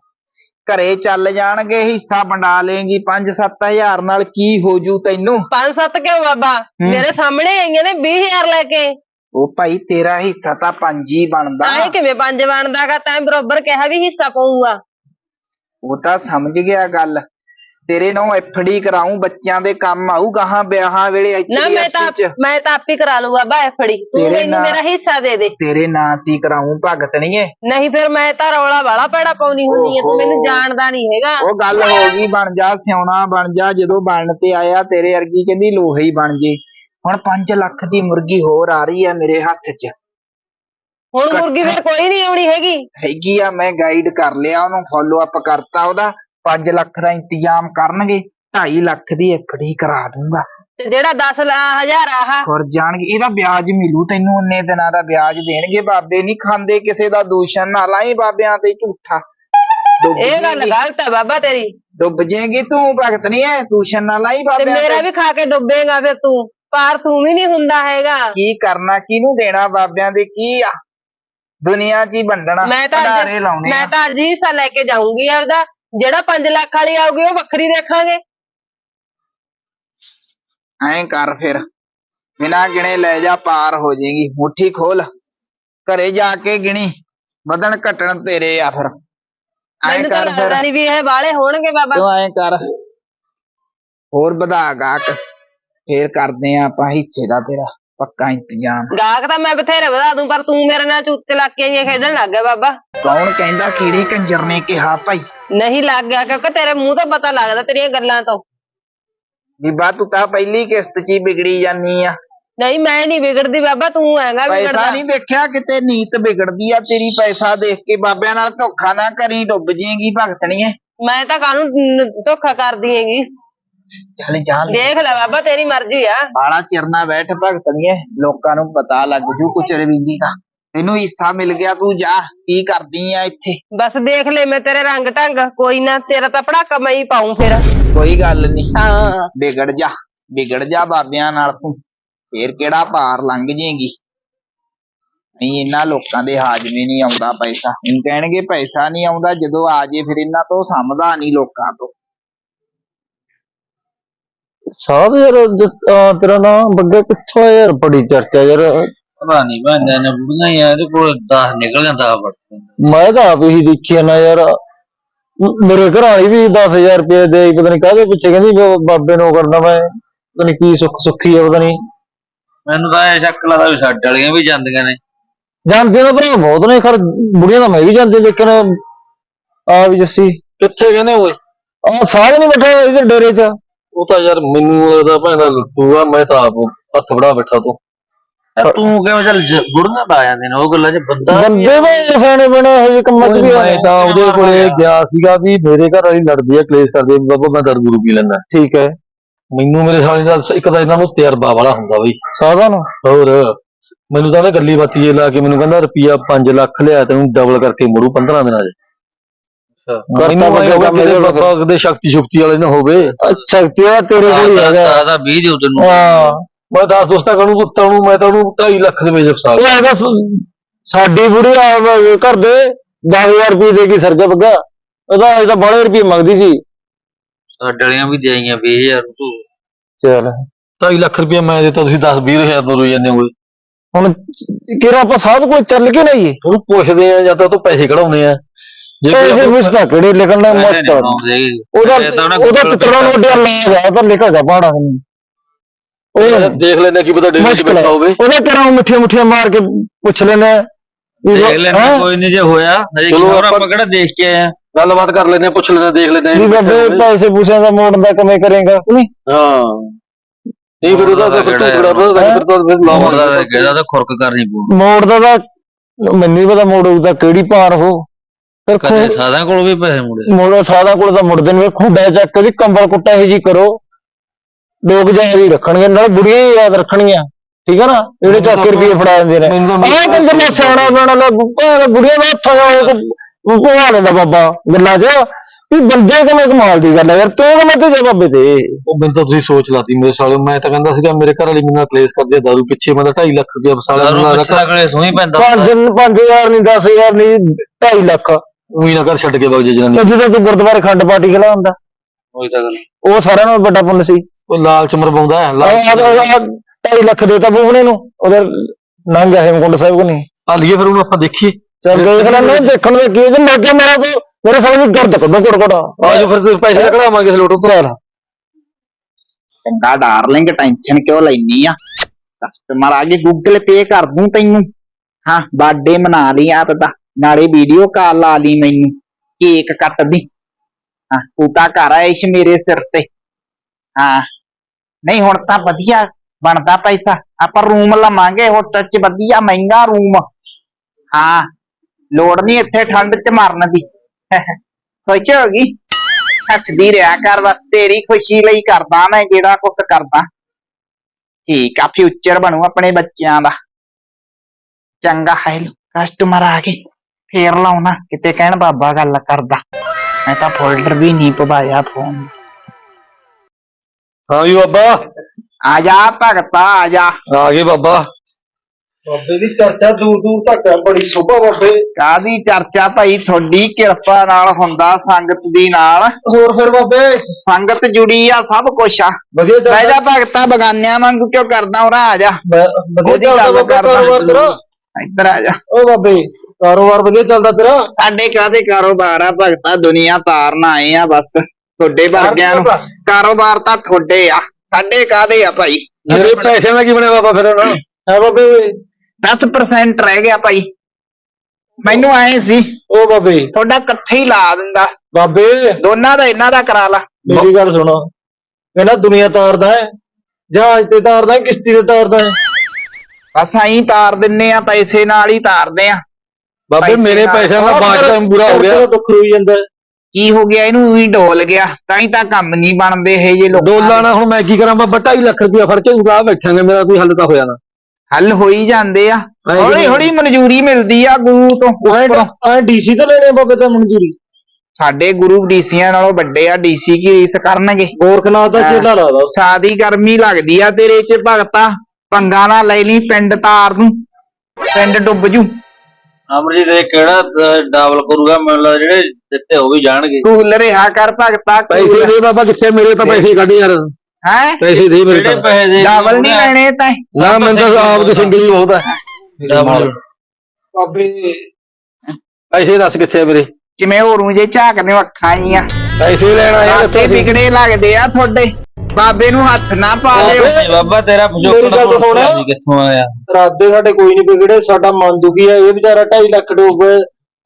[SPEAKER 1] ਘਰੇ ਚੱਲ ਜਾਣਗੇ ਹਿੱਸਾ ਵੰਡਾ ਲੇਗੀ 5-7000 ਨਾਲ ਕੀ ਹੋ ਜੂ ਤੈਨੂੰ?
[SPEAKER 2] ਪੰਜ ਸੱਤ ਕਿਉਂ ਬਾਬਾ? ਮੇਰੇ ਸਾਹਮਣੇ ਆਈਆਂ ਨੇ 20000 ਲੈ ਕੇ।
[SPEAKER 1] ਉਹ ਭਾਈ ਤੇਰਾ ਹਿੱਸਾ ਤਾਂ ਪੰਜ ਹੀ ਬਣਦਾ।
[SPEAKER 2] ਤਾਂ ਕਿਵੇਂ ਪੰਜ ਬਣਦਾਗਾ ਤਾਂ ਬਰੋਬਰ ਕਿਹਾ ਵੀ ਹਿੱਸਾ ਪਊਗਾ।
[SPEAKER 1] ਉਹ ਤਾਂ ਸਮਝ ਗਿਆ ਗੱਲ। ਤੇਰੇ ਨਾਲ ਐਫਡੀ ਕਰਾਉਂ ਬੱਚਿਆਂ ਦੇ ਕੰਮ ਆਊ ਗਾਹਾਂ ਵਿਆਹਾਂ ਵੇਲੇ
[SPEAKER 2] ਨਾ ਮੈਂ ਤਾਂ ਮੈਂ ਤਾਂ ਆਪ ਕਰਾ ਲੂ ਬਾਬਾ ਇਹ ਫੜੀ ਤੂੰ ਮੈਨੂੰ ਮੇਰਾ ਹਿੱਸਾ ਦੇ ਦੇ।
[SPEAKER 1] ਤੇਰੇ ਨਾਂ ਤੀ ਕਰਾਉਂ ਭਗਤ ਨਹੀਂ ਏ
[SPEAKER 2] ਨਹੀਂ ਫਿਰ ਮੈਂ ਤਾਂ ਰੌਲਾ ਵਾਲਾ ਪੈੜਾ ਪਾਉਣੀ ਹੁੰਦੀ ਹੈ ਤੂੰ ਮੈਨੂੰ। ਜਾਣਦਾ ਨਹੀਂ ਹੈਗਾ।
[SPEAKER 1] ਉਹ ਗੱਲ ਹੋ ਗਈ ਬਣ ਜਾ ਸਿਆਉਣਾ ਬਣ ਜਾ ਜਦੋਂ ਬਣ ਤੇ ਆਇਆ ਤੇਰੇ ਵਰਗੀ ਕਹਿੰਦੀ ਲੋਹੇ ਹੀ ਬਣ ਜੇ। ਹੁਣ 5 ਲੱਖ ਦੀ ਮੁਰਗੀ ਹੋਰ ਆ ਰਹੀ ਹੈ ਮੇਰੇ ਹੱਥ 'ਚ।
[SPEAKER 2] ਹੁਣ ਮੁਰਗੀ ਫਿਰ ਕੋਈ ਨਹੀਂ ਆਉਣੀ ਹੈਗੀ।
[SPEAKER 1] ਹੈਗੀ ਆ ਮੈਂ ਗਾਈਡ ਕਰ ਲਿਆ ਉਹਨੂੰ ਫੋਲੋ ਅਪ ਕਰਤਾ ਉਹਦਾ। 5 ਲੱਖ ਦਾ ਇੰਤਜ਼ਾਮ ਕਰਨਗੇ 2.5 ਲੱਖ ਦੀ ਇਕੜੀ ਕਰਾ ਦੂੰਗਾ।
[SPEAKER 2] ਤੇ ਜਿਹੜਾ 10 ਹਜ਼ਾਰ ਆਹ?
[SPEAKER 1] ਖੁਰ ਜਾਣਗੇ ਇਹਦਾ ਵਿਆਜ ਮਿਲੂ ਤੈਨੂੰ ਉਨੇ ਦਿਨਾਂ ਦਾ ਵਿਆਜ ਦੇਣਗੇ ਬਾਬੇ। ਨਹੀਂ ਖਾਂਦੇ ਕਿਸੇ ਦਾ ਦੂਸ਼ਣ ਨਾ ਲਾਈ ਬਾਬਿਆਂ ਤੇ ਝੂਠਾ। ਡੁੱਬ
[SPEAKER 2] ਇਹ ਗੱਲ
[SPEAKER 1] ਜਾਏਂਗੀ-
[SPEAKER 2] ਗਲਤ ਹੈ ਬਾਬਾ ਤੇਰੀ।
[SPEAKER 1] ਡੁੱਬ ਜਾਏਗੀ ਤੂੰ ਭਗਤ ਨਹੀਂ ਐ ਦੂਸ਼ਣ ਨਾ ਲਾਈ
[SPEAKER 2] ਤੇ
[SPEAKER 1] ਬਾਬਿਆਂ
[SPEAKER 2] ਮੇਰਾ
[SPEAKER 1] ਤੇ।
[SPEAKER 2] ਵੀ ਖਾ ਕੇ ਡੁੱਬੇਗਾ ਫਿਰ ਤੂੰ। ਪਾਰ ਤੂੰ ਵੀ ਨਹੀਂ ਹੁੰਦਾ ਹੈਗਾ।
[SPEAKER 1] ਕੀ ਕਰਨਾ ਕਿਹਨੂੰ ਦੇਣਾ ਬਾਬਿਆਂ ਦੇ ਕੀ ਆ? ਦੁਨੀਆ 'ਚ ਹੀ ਵੰਡਣਾ
[SPEAKER 2] ਮੈਂ ਤਾਂ
[SPEAKER 1] ਭੰਡਾਰੇ
[SPEAKER 2] ਅੱਜ
[SPEAKER 1] ਲਾਉਣੇ
[SPEAKER 2] ਮੈਂ
[SPEAKER 1] ਆ
[SPEAKER 2] ਤਾਂ ਅੱਜ ਹੀ ਹਿੱਸਾ ਲੈ ਕੇ ਜਾਊਂਗੀ ਆਪਦਾ। ਜਿਹੜਾ 5 ਲੱਖ ਵਾਲੀ ਆਊਗੀ ਉਹ ਵੱਖਰੀ ਦੇਖਾਂਗੇ।
[SPEAKER 1] ਐਂ ਕਰ ਫਿਰ। ਬਿਨਾ ਗਿਣੇ ਲੈ ਜਾ ਪਾਰ ਹੋ ਜਾਏਗੀ। ਮੁੱਠੀ ਖੋਲ। ਘਰੇ ਜਾ ਕੇ ਗਿਣੀ। ਵਧਣ ਘਟਣ ਤੇਰੇ ਆ ਫਿਰ। ਐਂ
[SPEAKER 2] ਮੈਨੂੰ ਤਾਂ
[SPEAKER 1] ਕਰ ਫਿਰ।
[SPEAKER 2] ਲੱਗਦਾ ਨਹੀਂ ਵੀ ਇਹ ਵਾਲੇ ਹੋਣਗੇ ਬਾਬਾ।
[SPEAKER 1] ਤੂੰ ਐਂ ਕਰ। ਹੋਰ ਵਧਾ ਗਾਕ ਫੇਰ ਕਰਦੇ ਆ ਆਪਾਂ ਹਿੱਸੇ ਦਾ ਤੇਰਾ। ਪੱਕਾ ਇੰਤਜ਼ਾਮ।
[SPEAKER 2] ਗਾਹਕ ਤਾਂ ਮੈਂ ਬਥੇਰੇ ਵਧਾ ਦੂੰ ਪਰ ਤੂੰ ਮੇਰੇ ਨਾਲ ਚੁੱਤ ਚਲਾਕੀਆਂ ਜਿਹੀਆਂ ਖੇਡਣ ਲੱਗ ਗਿਆ ਬਾਬਾ।
[SPEAKER 1] ਕੌਣ ਕਹਿੰਦਾ ਕਿਹੜੇ ਕੰਜਰ ਨੇ ਕਿਹਾ ਭਾਈ?
[SPEAKER 2] ਨਹੀਂ ਲੱਗ ਗਿਆ ਕਿਉਂਕਿ ਤੇਰੇ ਮੂੰਹ ਤੋਂ ਪਤਾ ਲੱਗਦਾ ਤੇਰੀਆਂ ਗੱਲਾਂ ਤੋਂ।
[SPEAKER 1] ਬੀਬਾ ਤੂੰ ਤਾਂ ਪਹਿਲੀ ਕਿਸ਼ਤ 'ਚ ਹੀ ਵਿਗੜੀ ਜਾਨੀ ਆ।
[SPEAKER 2] ਨਹੀਂ ਮੈਂ ਨਹੀਂ ਵਿਗੜਦੀ ਬਾਬਾ ਤੂੰ ਹੈਗਾ
[SPEAKER 1] ਪੈਸਾ
[SPEAKER 2] ਵਿਗੜਦਾ
[SPEAKER 1] ਨਹੀਂ ਦੇਖਿਆ ਕਿਤੇ ਨੀਤ ਵਿਗੜਦੀ ਆ ਤੇਰੀ ਪੈਸਾ ਦੇਖ ਕੇ ਬਾਬਿਆਂ ਨਾਲ ਧੋਖਾ ਨਾ ਕਰੀ ਡੁੱਬ ਜਾਏਗੀ ਭਗਤਣੀਏ।
[SPEAKER 2] ਮੈਂ ਤਾਂ ਕਾਹਨੂੰ ਧੋਖਾ ਕਰਦੀ ਹੈਗੀ।
[SPEAKER 1] ਚੱਲ ਜਾ
[SPEAKER 2] ਦੇਖ ਲੈ ਬਾਬਾ ਤੇਰੀ ਮਰਜ਼ੀ ਆ।
[SPEAKER 1] ਬਾਲਾ ਚਿਰਨਾ ਬੈਠ ਭਗਤਣੀਏ ਲੋਕਾਂ ਨੂੰ ਪਤਾ ਲੱਗ ਜੂ ਕੁਛ ਰਵਿੰਦੀ ਦਾ। ਤੈਨੂੰ ਹਿੱਸਾ ਮਿਲ ਗਿਆ ਤੂੰ ਜਾ। ਕੀ ਕਰਦੀ ਆ ਇੱਥੇ?
[SPEAKER 2] ਬਸ ਦੇਖ ਲੈ ਮੈਂ ਤੇਰੇ ਰੰਗ ਢੰਗ। ਕੋਈ ਨਾ ਤੇਰਾ ਤਾਂ ਪੜਾਕਾ ਮੈਂ ਹੀ ਪਾਉਂ ਫਿਰ।
[SPEAKER 1] ਕੋਈ ਗੱਲ ਨਹੀਂ
[SPEAKER 2] ਹਾਂ।
[SPEAKER 1] ਵਿਗੜ ਜਾ ਵਿਗੜ ਜਾ ਬਾਬਿਆਂ ਨਾਲ ਤੂੰ। ਫੇਰ ਕਿਹੜਾ ਭਾਰ ਲੰਘ ਜੇਗੀ? ਨਹੀਂ ਇਹਨਾਂ ਲੋਕਾਂ ਦੇ ਹਾਜ਼ਮੇ ਨਹੀਂ ਆਉਂਦਾ ਪੈਸਾ। ਹੁਣ ਕਹਿਣਗੇ ਪੈਸਾ ਨਹੀਂ ਆਉਂਦਾ ਜਦੋਂ ਆ ਜੇ ਫਿਰ ਇਹਨਾਂ ਤੋਂ ਸਮਝਦਾ ਨਹੀਂ ਲੋਕਾਂ ਤੋਂ।
[SPEAKER 6] ਸਾਧ ਯਾਰ ਅਹ ਤੇਰਾ ਨਾਮ ਬੱਗੇ ਕਿੱਥੋਂ ਆ ਯਾਰ? ਬੜੀ ਚਰਚਾ ਯਾਰ।
[SPEAKER 7] ਪਤਾ ਨਹੀਂ ਬੰਦਿਆਂ ਨੇ ਬੁੜੀਆਂ ਆ ਇਹਦੇ ਕੋਲ 10 ਨਿਕਲ ਜਾਂਦਾ ਵੜ
[SPEAKER 6] ਮੈਂ ਤਾਂ ਆਪ ਹੀ ਦੇਖਿਆ ਨਾ ਯਾਰ। ਮ- ਮੇਰੇ ਘਰ ਵਾਲੀ ਵੀ 10000 ਰੁਪਏ ਦੇ ਆਈ, ਪਤਾ ਨਹੀਂ ਕਾਹਦੇ ਪਿੱਛੇ ਕਹਿੰਦੀ ਵੀ ਉਹ ਬਾਬੇ ਨੂੰ ਕਰਨਾ ਮੈਂ। ਪਤਾ ਨਹੀਂ ਕੀ ਸੁੱਖ ਸੁੱਖੀ ਆ ਪਤਾ ਨਹੀਂ
[SPEAKER 7] ਮੈਨੂੰ ਤਾਂ ਇਹ ਸ਼ੱਕ ਲੱਗਦਾ ਵੀ ਸਾਡੇ ਵਾਲੀਆਂ ਵੀ ਜਾਂਦੀਆਂ ਨੇ।
[SPEAKER 6] ਜਾਂਦੀਆਂ ਤਾਂ ਭਰਾ ਬਹੁਤ ਨੇ ਖਰ ਬੁੜੀਆਂ ਤਾਂ ਮੈਂ ਵੀ ਜਾਂਦੀ ਲੇਕਿਨ ਆ ਵੀ ਜੱਸੀ।
[SPEAKER 7] ਕਿੱਥੇ ਕਹਿੰਦੇ ਓਏ
[SPEAKER 6] ਆ ਸਾਧ ਨਹੀਂ ਬੈਠਾ ਇਹਦੇ ਡੇਰੇ 'ਚ।
[SPEAKER 7] ਉਹ ਤਾਂ ਯਾਰ ਮੈਨੂੰ ਲੱਗਦਾ ਭੈਣਾ ਲੁੱਟੂਗਾ ਮੈਂ ਤਾਂ ਆਪ ਹੱਥ ਬੜਾ ਬੈਠਾ ਤੂੰ। ਤੂੰ ਕਿਵੇਂ ਚੱਲ ਜ- ਬੁੜੀਆਂ ਤਾਂ ਆ ਜਾਂਦੀਆਂ ਨੇ ਉਹ ਗੱਲਾਂ 'ਚ ਬੰਦਾ
[SPEAKER 6] ਬੰਦੇ ਤਾਂ ਸਿਆਣੇ ਬਣੇ ਇਹੋ ਜਿਹੇ ਕੰਮਾਂ 'ਚ ਵੀ ਆ
[SPEAKER 7] ਮੈਂ ਤਾਂ ਉਹਦੇ ਕੋਲੇ
[SPEAKER 6] ਗਿਆ ਸੀਗਾ ਵੀ ਮੇਰੇ ਘਰ ਵਾਲੀ ਲੜਦੀ ਹੈ ਕਲੇਸ਼ ਕਰਦੀ ਹੈ ਵੀ ਬਾਬਾ ਮੈਂ ਦਰਦ ਗੁਰੂ ਪੀ ਲੈਂਦਾ। ਠੀਕ ਹੈ। ਮੈਨੂੰ ਮੇਰੇ ਸਾਲੇ ਦਾ ਇੱਕ ਤਾਂ ਇਹਨਾਂ ਨੂੰ ਤਜਰਬਾ ਵਾਲਾ ਹੁੰਦਾ ਬਈ। ਸਾਧਾ ਨੂੰ ਹੋਰ ਮੈਨੂੰ ਤਾਂ ਉਹਨੇ ਗੱਲੀ ਬਾਤੀ ਜੇ ਲਾ ਕੇ ਮੈਨੂੰ ਕਹਿੰਦਾ ਰੁਪਿਆ 5 ਲੱਖ ਲਿਆ ਤੈਨੂੰ ਡਬਲ ਕਰਕੇ ਮੁੜੂ 15 ਦਿਨਾਂ 'ਚ। ਮੈਨੂੰ ਆਇਆ ਹੋਇਆ ਕਿਤੇ ਬਾਬਾ ਕਿਤੇ ਸ਼ਕਤੀ ਸ਼ੁਕਤੀ ਵਾਲੇ ਨਾ ਹੋਵੇ? ਸ਼ਕਤੀ ਆ ਤੇਰੇ
[SPEAKER 7] ਆਦਾ 20 ਦਿਓ ਤੈਨੂੰ
[SPEAKER 6] ਹਾਂ। ਮੈਂ ਦੱਸ ਦੋਸਤਾਂ ਕਹਣੂ ਪੁੱਤਾਂ ਨੂੰ ਮੈਂ ਤਾਂ ਉਹਨੂੰ 2.5 ਲੱਖ ਦੇ ਵਿੱਚ ਫਸਾ ਉਹ ਇਹਦਾ ਸਾਡੀ ਬੁੜੀ ਘਰ ਦੇ 10000 ਰੁਪਏ ਦੇ ਕੇ ਸਰਗੇ ਬੱਗਾ ਉਹਦਾ ਇਹ ਤਾਂ ਬੜੇ ਰੁਪਏ ਮੰਗਦੀ ਸੀ।
[SPEAKER 7] ਸਾਡੇ ਵਾਲੀਆਂ ਵੀ ਦੇਈਆਂ 20000 ਤੂੰ।
[SPEAKER 6] ਚਲ। 2.5 ਲੱਖ ਰੁਪਏ ਮੈਂ ਦਿੱਤਾ ਤੁਸੀਂ 10 20000 ਤੋਂ ਰੋਈ ਜਾਂਦੇ ਹੋਏ ਹੁਣ ਕਿਹੜਾ ਆਪਾਂ ਸਾਧ ਕੋਈ ਚੱਲ ਕੇ ਨਹੀਂ ਉਹਨੂੰ ਪੁੱਛਦੇ ਆ ਜਾਂ ਤਾਂ ਤੂੰ ਪੈਸੇ ਕਢਾਉਣੇ ਆ। ਜੇ ਪੈਸੇ ਪੁੱਛਦਾ ਕਿਹੜੇ ਲਿਖਣਾ ਮਸਤ ਉਹਦਾ ਉਹਦਾ ਚਿੱਤਰਾਂ ਨੂੰ ਵੱਡਿਆ ਲਾ ਗਿਆ ਤਾਂ ਲਿਖਾਗਾ ਪਾੜਾ ਉਹ ਦੇਖ ਲੈਂਦੇ ਕੀ ਪਤਾ ਡੇਰੇ ਚ ਬੈਠਾ ਹੋਵੇ। ਉਹਨੇ ਕਿਹੜਾ ਮਿੱਠੀਆਂ ਮੁੱਠੀਆਂ ਮਾਰ ਕੇ ਪੁੱਛ ਲੈਣਾ
[SPEAKER 7] ਦੇਖ ਲੈਣਾ ਕੋਈ ਨਹੀਂ ਜੇ ਹੋਇਆ ਹਜੇ
[SPEAKER 6] ਚਲੋ
[SPEAKER 7] ਕਿਉਂ
[SPEAKER 6] ਆਪਾਂ-
[SPEAKER 7] ਆਪਾਂ ਕਿਹੜਾ ਦੇਖ ਕੇ ਆਏ ਆ?
[SPEAKER 6] ਗੱਲਬਾਤ ਕਰ ਲੈਂਦੇ ਪੁੱਛ ਲੈਂਦੇ ਦੇਖ ਲੈਂਦੇ ਵੀ ਬਾਬੇ ਪੈਸੇ ਪੂਸਿਆਂ ਦਾ ਮੋੜਨ ਦਾ ਕਿਵੇਂ ਕਰੇਗਾ ਨਹੀਂ? ਹਾਂ ਨਹੀਂ ਫਿਰ ਉਹਦਾ ਤਾਂ ਫਿਰ ਬੜਾ ਫਿਰ ਤਾਂ ਫਿਰ
[SPEAKER 7] ਉਹਦਾ
[SPEAKER 6] ਲਾਵਾਂਗਾ
[SPEAKER 7] ਕਿਹਦਾ ਤਾਂ ਖੁਰਕ ਕਰਨੀ ਪਊ।
[SPEAKER 6] ਮੋੜਦਾ ਤਾਂ ਮੈਨੂੰ ਨਹੀਂ ਪਤਾ ਮੋੜੂ ਤਾਂ ਕਿਹੜੀ ਭਾਰ ਹੋ। ਫਿਰ
[SPEAKER 7] ਕਦੇ
[SPEAKER 6] ਖੂ
[SPEAKER 7] ਸਾਦਾ ਕੋਲ ਵੀ ਪੈਸੇ ਮੁੜੇ?
[SPEAKER 6] ਮੋੜੋ ਸਾਦਾ ਕੋਲ ਤਾਂ ਮੁੜਦੇ ਨੇ। ਖੁੰਡਾ ਚੱਕ ਕੇ ਉਹਦੀ ਕੰਬਲ ਕੁੱਟਾ ਇਹ ਜੀ ਕਰੋ। ਲੋਕ ਜਾਰੀ ਰੱਖਣਗੇ ਨਾਲ ਬੁੜੀਆਂ ਹੀ ਯਾਦ ਰੱਖਣਗੀਆਂ। ਠੀਕ ਹੈ ਨਾ? ਜਿਹੜੇ ਚੱਕ ਕੇ ਰੁਪਏ ਫੜਾ ਦਿੰਦੇ ਨੇ। ਆਹ ਕੰਜਰ ਦਾ ਸਿਆਣਾ ਬਣਾ ਲੱਗ ਬੁੜੀਆਂ ਦਾ ਹੱਥ ਆਇਆ ਉਹ ਕੋਹਾ ਲੈਂਦਾ ਬਾਬਾ ਗੱਲਾਂ 'ਚ। ਵੀ ਬੰਦੇ ਕਿਵੇਂ ਕਮਾਲ ਦੀ ਗੱਲ ਹੈ ਯਾਰ ਤੂੰ ਕਿਵੇਂ ਤੇ ਜਾ ਬਾਬੇ ਤੇ? ਉਹ ਮੈਨੂੰ ਤਾਂ ਤੁਸੀਂ ਸੋਚ ਲਾਤੀ ਮੇਰੇ ਸਾਲੇ ਮੈਂ ਤਾਂ ਕਹਿੰਦਾ ਸੀਗਾ ਮੇਰੇ ਘਰ ਵਾਲੀ ਮੇਰੇ ਨਾਲ ਕਲੇਸ਼ ਕਰਦੀ ਆ ਦਾਰੂ ਪਿੱਛੇ। ਮੈਂ ਤਾਂ 2.5 ਲੱਖ ਰੁਪਏ ਵਸਾਲਾ
[SPEAKER 7] ਦਾਰੂ ਪਿੱਛੇ ਅਗਲੇ ਸੂਈ ਪੈਂਦਾ
[SPEAKER 6] ਪੰਜ 5000 ਨਹੀਂ 10000 ਨਹੀਂ 2.5 ਲੱਖ। ਉਹੀ ਨਾ ਕਰ ਛੱਡ ਕੇ ਵਗ ਜੇ ਜਨਾਨੀ। ਜਦੋਂ ਤੂੰ ਗੁਰਦੁਆਰੇ ਖੰਡ ਪਾਰਟੀ ਖਿਲਾਉਂਦਾ
[SPEAKER 7] ਉਹੀ ਤਾਂ ਗੱਲ।
[SPEAKER 6] ਉਹ ਸਾਰਿਆਂ ਨਾਲੋਂ ਵੱਡਾ ਪੁੰਨ ਸੀ। ਉਹ ਲਾਲਚ ਮਰਵਾਉਂਦਾ ਹੈ 2.5 ਲੱਖ ਦੇਤਾ ਬੂਬਨੇ ਨੂੰ। ਉਹਦੇ ਨੰਗ ਹੇਮਕੁੰਡ ਸਾਹਿਬ ਕੋ ਨਹੀਂ ਆ ਲਈਏ ਫਿਰ ਉਹਨੂੰ ਆਪਾਂ ਦੇਖੀਏ। ਚੱਲ ਦੇਖ ਲੈਣੇ ਦੇਖਣ ਦੇ ਕੀ ਜੇ ਮੋਟੇ ਮੇਰਾ ਕੋ ਮੇਰੇ ਸਾਲੇ ਨੂੰ ਦਰਦ ਕੱਢੋ ਕੋੜ ਕੋੜਾ ਆਜੋ ਫਿਰ ਤੁਸੀਂ ਪੈਸੇ ਕਢਾਵਾਂਗੇ ਇਸ ਲੋਟੋ ਤੋਂ
[SPEAKER 1] ਚੰਗਾ ਡਾਰਲਿੰਗ ਟੈਨਸ਼ਨ ਕਿਉਂ ਲੈਨੀ ਆ? ਕਸਟਮਰ ਆ ਗਏ ਗੂਗਲ ਪੇ ਕਰ ਦੂੰ ਤੈਨੂੰ। ਹਾਂ ਬਰਥਡੇ ਮਨਾ ਲਈ ਆਪ ਦਾ। ਨਾਲੇ ਵੀਡੀਓ ਕਾਲ ਲਾ ਲਈ ਮੈਨੂੰ ਕੇਕ ਕੱਟ ਦੀ ਹਾਂ ਤੂੰ ਤਾਂ ਘਰ ਆਇਸ਼ ਮੇਰੇ ਸਿਰ ਤੇ। ਹਾਂ, ਨਹੀਂ ਹੁਣ ਤਾਂ ਵਧੀਆ ਬਣਦਾ ਪੈਸਾ। ਆਪਾਂ ਰੂਮ ਲਵਾਂਗੇ ਹੋਟਲ 'ਚ ਵਧੀਆ ਮਹਿੰਗਾ ਰੂਮ ਹਾਂ, ਲੋੜ ਨਹੀਂ ਇੱਥੇ ਠੰਡ 'ਚ ਮਰਨ ਦੀ। ਖੁਸ਼ ਹੋ ਗਈ? ਹੱਸਦੀ ਰਿਹਾ ਕਰ, ਬਸ ਤੇਰੀ ਖੁਸ਼ੀ ਲਈ ਕਰਦਾ ਮੈਂ ਜਿਹੜਾ ਕੁਝ ਕਰਦਾ। ਠੀਕ ਆ ਫਿਊਚਰ ਬਣੂ ਆਪਣੇ ਬੱਚਿਆਂ ਦਾ। ਚੰਗਾ ਹੈ ਕਸਟਮਰ ਆ ਗਏ। ਫੇਰ ਲਾਉਣਾ ਕਿਤੇ ਕਹਿਣ ਬਾਬਾ ਗੱਲ ਕਰਦਾ। ਮੈਂ ਤਾਂ ਫੋਲਡਰ ਵੀ ਨਹੀਂ ਪਵਾਇਆ ਫੋਨ
[SPEAKER 6] ਹਾਂ ਵੀ ਬਾਬਾ।
[SPEAKER 1] ਆ ਜਾ ਭਗਤਾ ਆ ਜਾ।
[SPEAKER 6] ਆ ਗਏ ਬਾਬਾ। ਬਾਬੇ ਦੀ ਚਰਚਾ ਦੂਰ ਦੂਰ ਤੱਕ ਹੈ ਬੜੀ ਸੋਭਾ ਬਾਬੇ।
[SPEAKER 1] ਕਾਦੀ ਚਰਚਾ ਭਾਈ? ਤੁਹਾਡੀ ਕਿਰਪਾ ਨਾਲ ਹੁੰਦਾ ਸੰਗਤ ਦੀ ਨਾਲ।
[SPEAKER 6] ਹੋਰ ਫਿਰ ਬਾਬੇ?
[SPEAKER 1] ਸੰਗਤ ਜੁੜੀ ਆ ਸਭ ਕੁਛ ਆ।
[SPEAKER 6] ਵਧੀਆ
[SPEAKER 1] ਬਹਿ ਜਾ ਭਗਤਾ ਬਗਾਨਿਆਂ ਵਾਂਗੂ ਕਿਉਂ ਕਰਦਾ ਉਰਾ ਆ ਜਾ।
[SPEAKER 6] ਵਧੀਆ
[SPEAKER 1] ਉਹਦੀ ਗੱਲ
[SPEAKER 6] ਚੱਲਦਾ ਬਾਬਾ
[SPEAKER 1] ਕਰਦਾ।
[SPEAKER 6] ਕਾਰੋਬਾਰ ਤੇਰਾ
[SPEAKER 1] ਇੱਧਰ ਆ ਜਾ।
[SPEAKER 6] ਓ ਬਾਬੇ ਕਾਰੋਬਾਰ ਵਧੀਆ ਚੱਲਦਾ ਤੇਰਾ?
[SPEAKER 1] ਸਾਡੇ ਕਾਹਦੇ ਕਾਰੋਬਾਰ ਆ ਭਗਤਾ? ਦੁਨੀਆ ਤਾਰਨ ਆਏ ਆ ਬਸ। ਤੁਹਾਡੇ ਵਰਗਿਆਂ ਨੂੰ। ਕਾਰੋਬਾਰ ਤਾਂ ਤੁਹਾਡੇ ਆ। ਸਾਡੇ ਕਾਹਦੇ ਆ ਭਾਈ?
[SPEAKER 6] ਮੇਰੇ ਪੈਸਿਆਂ ਦਾ ਕੀ ਬਣਿਆ ਬਾਬਾ ਫਿਰ ਹੁਣ ਹੈ ਬਾਬੇ। ਓਏ
[SPEAKER 1] 10% ਰਹਿ ਗਿਆ ਭਾਈ। ਮੈਨੂੰ ਆਏ ਸੀ।
[SPEAKER 6] ਓ ਬਾਬੇ।
[SPEAKER 1] ਤੁਹਾਡਾ ਇਕੱਠੇ ਹੀ ਲਾ ਦਿੰਦਾ।
[SPEAKER 6] ਬਾਬੇ।
[SPEAKER 1] ਦੋਨਾਂ ਦਾ ਇਹਨਾਂ ਦਾ ਕਰਾ ਲਾ।
[SPEAKER 6] ਮੇਰੀ ਗੱਲ ਸੁਣੋ। ਕਹਿੰਦਾ ਦੁਨੀਆ ਤਾਰਦਾ ਹੈ। ਜਹਾਜ਼ ਤੇ ਤਾਰਦਾ ਹੈ ਕਿਸ਼ਤੀ ਤੇ ਤਾਰਦਾ ਹੈ।
[SPEAKER 1] ਬਸ ਆਈ ਤਾਰ ਦਿੰਨੇ ਆ ਪੈਸੇ ਨਾਲ ਹੀ ਤਾਰਦੇ ਆ।
[SPEAKER 5] ਬਾਬੇ
[SPEAKER 1] ਪੈਸੇ
[SPEAKER 5] ਮੇਰੇ
[SPEAKER 1] ਨਾਲ-
[SPEAKER 5] ਪੈਸਿਆਂ ਦਾ ਬਾਅਦ ਟਾਈਮ ਬੁਰਾ ਹੋ ਗਿਆ।
[SPEAKER 6] ਦੁੱਖ ਰੋਈ ਜਾਂਦਾ।
[SPEAKER 1] ਕੀ ਹੋ ਗਿਆ? ਇਹਨੂੰ ਵੀ ਡੋਲ ਗਿਆ। ਤਾਂ ਹੀ ਤਾਂ ਕੰਮ ਨਹੀਂ ਬਣਦੇ ਇਹ ਜੇ ਲੋਕ
[SPEAKER 5] ਡੋਲਾ ਨਾ ਹੁਣ ਮੈਂ ਕੀ ਕਰਾਂ? ਬਾਬਾ 2.5 ਲੱਖ ਰੁਪਇਆ ਫੜ ਕੇ ਉਗਾ ਬੈਠਾਂਗੇ ਮੇਰਾ ਕੋਈ ਹੱਲ ਤਾਂ ਹੋ ਜਾਣਾ
[SPEAKER 1] ਹੱਲ ਹੋ ਹੀ ਜਾਂਦੇ ਆ।
[SPEAKER 5] ਐਂ
[SPEAKER 1] ਹੌਲੀ? ਹੌਲੀ ਮਨਜ਼ੂਰੀ ਮਿਲਦੀ ਆ ਗੁਰੂ ਤੋਂ ਉੱਪਰੋਂ।
[SPEAKER 6] ਐ ਡੀਸੀ ਤੋਂ ਲੈਣੇ ਆ ਬਾਬੇ ਤਾਂ ਮਨਜ਼ੂਰੀ?
[SPEAKER 1] ਸਾਡੇ ਗੁਰੂ ਡੀਸੀਆਂ ਨਾਲੋਂ ਵੱਡੇ ਆ ਡੀਸੀ ਕੀ ਰੀਸ ਕਰਨਗੇ?
[SPEAKER 6] ਗੋਰਖਨਾਥ ਦਾ
[SPEAKER 1] ਹਾਂ।
[SPEAKER 6] ਚੇਲਾ ਲਾਦਾ
[SPEAKER 1] ਸਾਦੀ ਗਰਮੀ ਲੱਗਦੀ ਆ ਤੇਰੇ ਚ ਭਗਤਾ। ਪੰਗਾ ਨਾ ਲੈ ਲਈ ਪਿੰਡ ਤਾਰ ਨੂੰ ਪਿੰਡ ਡੁੱਬ ਜੂ।
[SPEAKER 5] ਅਮਰਜੀਤ ਇਹ ਕਿਹੜਾ ਡਬਲ ਕਰੂਗਾ? ਮੈਨੂੰ ਲੱਗਦਾ ਜਿਹੜੇ ਦਿੱਤੇ ਉਹ ਵੀ ਜਾਣਗੇ।
[SPEAKER 1] ਕੂਲ ਰਿਹਾ ਕਰ ਭਗਤਾ
[SPEAKER 5] ਪੈਸੇ ਦੇ ਬਾਬਾ ਕਿੱਥੇ ਮੇਰੇ ਤਾਂ ਪੈਸੇ ਕੱਢ ਯਾਰ।
[SPEAKER 1] ਹੈ?
[SPEAKER 5] ਪੈਸੇ ਦੇ ਮੇਰੇ ਤਾਂ।
[SPEAKER 1] ਡਬਲ ਨਹੀਂ ਲੈਣੇ ਤਾਂ।
[SPEAKER 5] ਨਾ ਮੈਂ ਤਾਂ ਆਪ ਦੇ ਸਿੰਗਲ ਹੀ ਬਹੁਤ ਹੈ ਡਬਲ
[SPEAKER 6] ਬਾਬੇ
[SPEAKER 5] ਪੈਸੇ ਦੱਸ ਕਿੱਥੇ ਆ ਮੇਰੇ?
[SPEAKER 1] ਕਿਵੇਂ ਹੋਰੂ ਜੇ ਝਾਕਦੇ ਹੋ ਅੱਖਾਂ ਜੀਆਂ
[SPEAKER 5] ਪੈਸੇ ਲੈਣਾ ਯਾਰ
[SPEAKER 1] ਹੱਥੇ ਵਿਗੜੇ ਲੱਗਦੇ ਆ ਤੁਹਾਡੇ। ਬਾਬੇ ਨੂੰ ਹੱਥ ਨਾ ਪਾ ਲਿਓ।
[SPEAKER 5] ਬਾਬਾ ਤੇਰਾ
[SPEAKER 6] ਮੇਰੀ ਗੱਲ ਤਾਂ ਸੁਣ।
[SPEAKER 5] ਕਿੱਥੋਂ ਆਇਆ?
[SPEAKER 6] ਰਾਦੇ ਸਾਡੇ ਕੋਈ ਨਹੀਂ ਵਿਗੜੇ ਸਾਡਾ ਮਨ ਦੁਖੀ ਹੈ ਇਹ ਵਿਚਾਰਾ 2.5 ਲੱਖ ਡੋਬ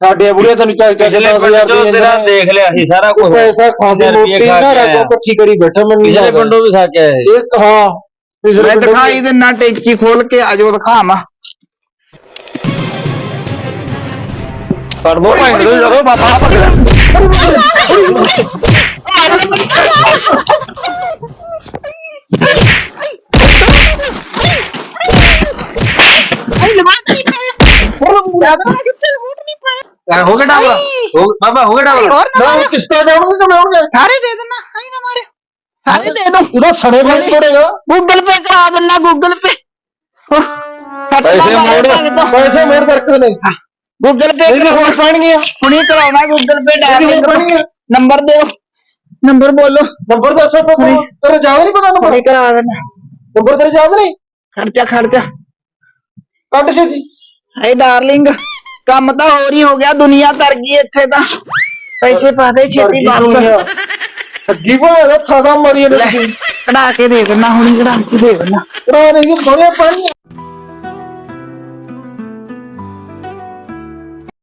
[SPEAKER 6] ਸਾਡੀਆਂ ਬੁੜੀਆਂ ਤੈਨੂੰ ਚੱਕ ਚੱਕ
[SPEAKER 5] ਪਿਛਲੇ
[SPEAKER 6] 10000
[SPEAKER 5] ਪਿੰਡ
[SPEAKER 6] ਦੇ
[SPEAKER 5] ਤੇਰਾ ਦੇਖ ਲਿਆ ਸੀ ਸਾਰਾ
[SPEAKER 6] ਨੇ
[SPEAKER 5] ਕੁਝ
[SPEAKER 6] ਪੈਸਾ ਖਾਸੀ ਮੋਟੀ ਨਾ
[SPEAKER 5] ਕੇ
[SPEAKER 6] ਰੱਖੋ
[SPEAKER 5] ਆਇਆ।
[SPEAKER 6] ਇਕੱਠੀ ਕਰੀ ਬੈਠਾ ਮੈਨੂੰ ਨਹੀਂ
[SPEAKER 5] ਪਿਛਲੇ
[SPEAKER 6] ਲੱਗਦਾ
[SPEAKER 5] ਪਿੰਡੋਂ ਵੀ ਖਾ ਕੇ ਆਏ
[SPEAKER 6] ਇੱਕ ਹਾਂ ਪਿਛਲੇ
[SPEAKER 1] ਮੈਂ
[SPEAKER 6] ਪਿੰਡੋਂ
[SPEAKER 1] ਦਿਖਾਈ ਦਿੰਨਾ ਟੈਂਕੀ ਖੋਲ ਕੇ ਆਜੋ ਦਿਖਾਵਾਂ।
[SPEAKER 5] ਕਰ ਦੋ ਭੈਣ ਦੇ ਜਦੋਂ ਬਾਬਾ ਪਕੜਾ ਹੋ ਗਿਆ ਡਾਬਾ। ਹੋ ਬਾਬਾ ਹੋ ਗਿਆ ਡਾਬਾ।
[SPEAKER 6] ਨਾ ਕਿਸ਼ਤਾ ਜਾਣਗੇ ਕਿ ਆਉਣਗੇ?
[SPEAKER 1] ਸਾਰੇ ਦੇ ਦੇਣਾ ਆਈ ਨਾ ਮਾਰੇ। ਸਾਰੇ ਦੇ ਦੋ।
[SPEAKER 6] ਉਹਦਾ ਸੜੇ ਫੜ ਛੋੜੇਗਾ
[SPEAKER 1] ਗੂਗਲ ਪੇ ਕਰਾ ਦਿੰਨਾ ਗੂਗਲ ਪੇ
[SPEAKER 5] ਪੈਸੇ ਮੋੜ
[SPEAKER 6] ਪੈਸੇ ਮੇਰ ਕਰਕੇ ਨੇ
[SPEAKER 1] ਗੂਗਲ ਪੇ
[SPEAKER 6] ਇਹਦੇ ਹੋਰ ਪਾਣਗੇ
[SPEAKER 1] ਹੁਣੀ ਕਰਾਉਣਾ ਗੂਗਲ ਪੇ
[SPEAKER 6] ਇਹਦੇ
[SPEAKER 1] ਡਾਇਲ
[SPEAKER 6] ਪਾਣਗੇ
[SPEAKER 1] ਨੰਬਰ ਦਿਓ। ਨੰਬਰ ਬੋਲੋ।
[SPEAKER 6] ਨੰਬਰ ਦੱਸ ਤਾ ਤੂੰ। ਤੇਰੇ ਯਾਦ ਨਹੀਂ ਪਤਾ ਨੰਬਰ
[SPEAKER 1] ਹੁਣੀ ਕਰਾ ਦੇਣਾ।
[SPEAKER 6] ਨੰਬਰ ਤੇਰੇ ਯਾਦ ਨਹੀਂ?
[SPEAKER 1] ਖਰਚਾ ਖਰਚਾ
[SPEAKER 6] ਕੱਢ ਛੇਤੀ।
[SPEAKER 1] ਹਾਏ ਡਾਰਲਿੰਗ ਕੰਮ ਤਾਂ ਹੋਰ ਹੀ ਹੋ ਗਿਆ। ਦੁਨੀਆ ਤਰ ਗਈ ਇੱਥੇ ਤਾਂ। ਪੈਸੇ ਪਾ ਦੇ ਛੇਤੀ ਵਾਪਸ
[SPEAKER 6] ਸੱਗੀ ਭਾਵੇਂ ਦਾ ਥਾਦਾ ਮਰੀ ਨੇ
[SPEAKER 1] ਲੈ ਕਢਾ ਕੇ ਦੇ ਦੇਣਾ ਹੁਣੀ ਕਢਾ ਕੇ ਦੇ ਦੇਣਾ
[SPEAKER 6] ਕਰਾ ਨਹੀਂ ਬੜੇ ਪਾਣੀ।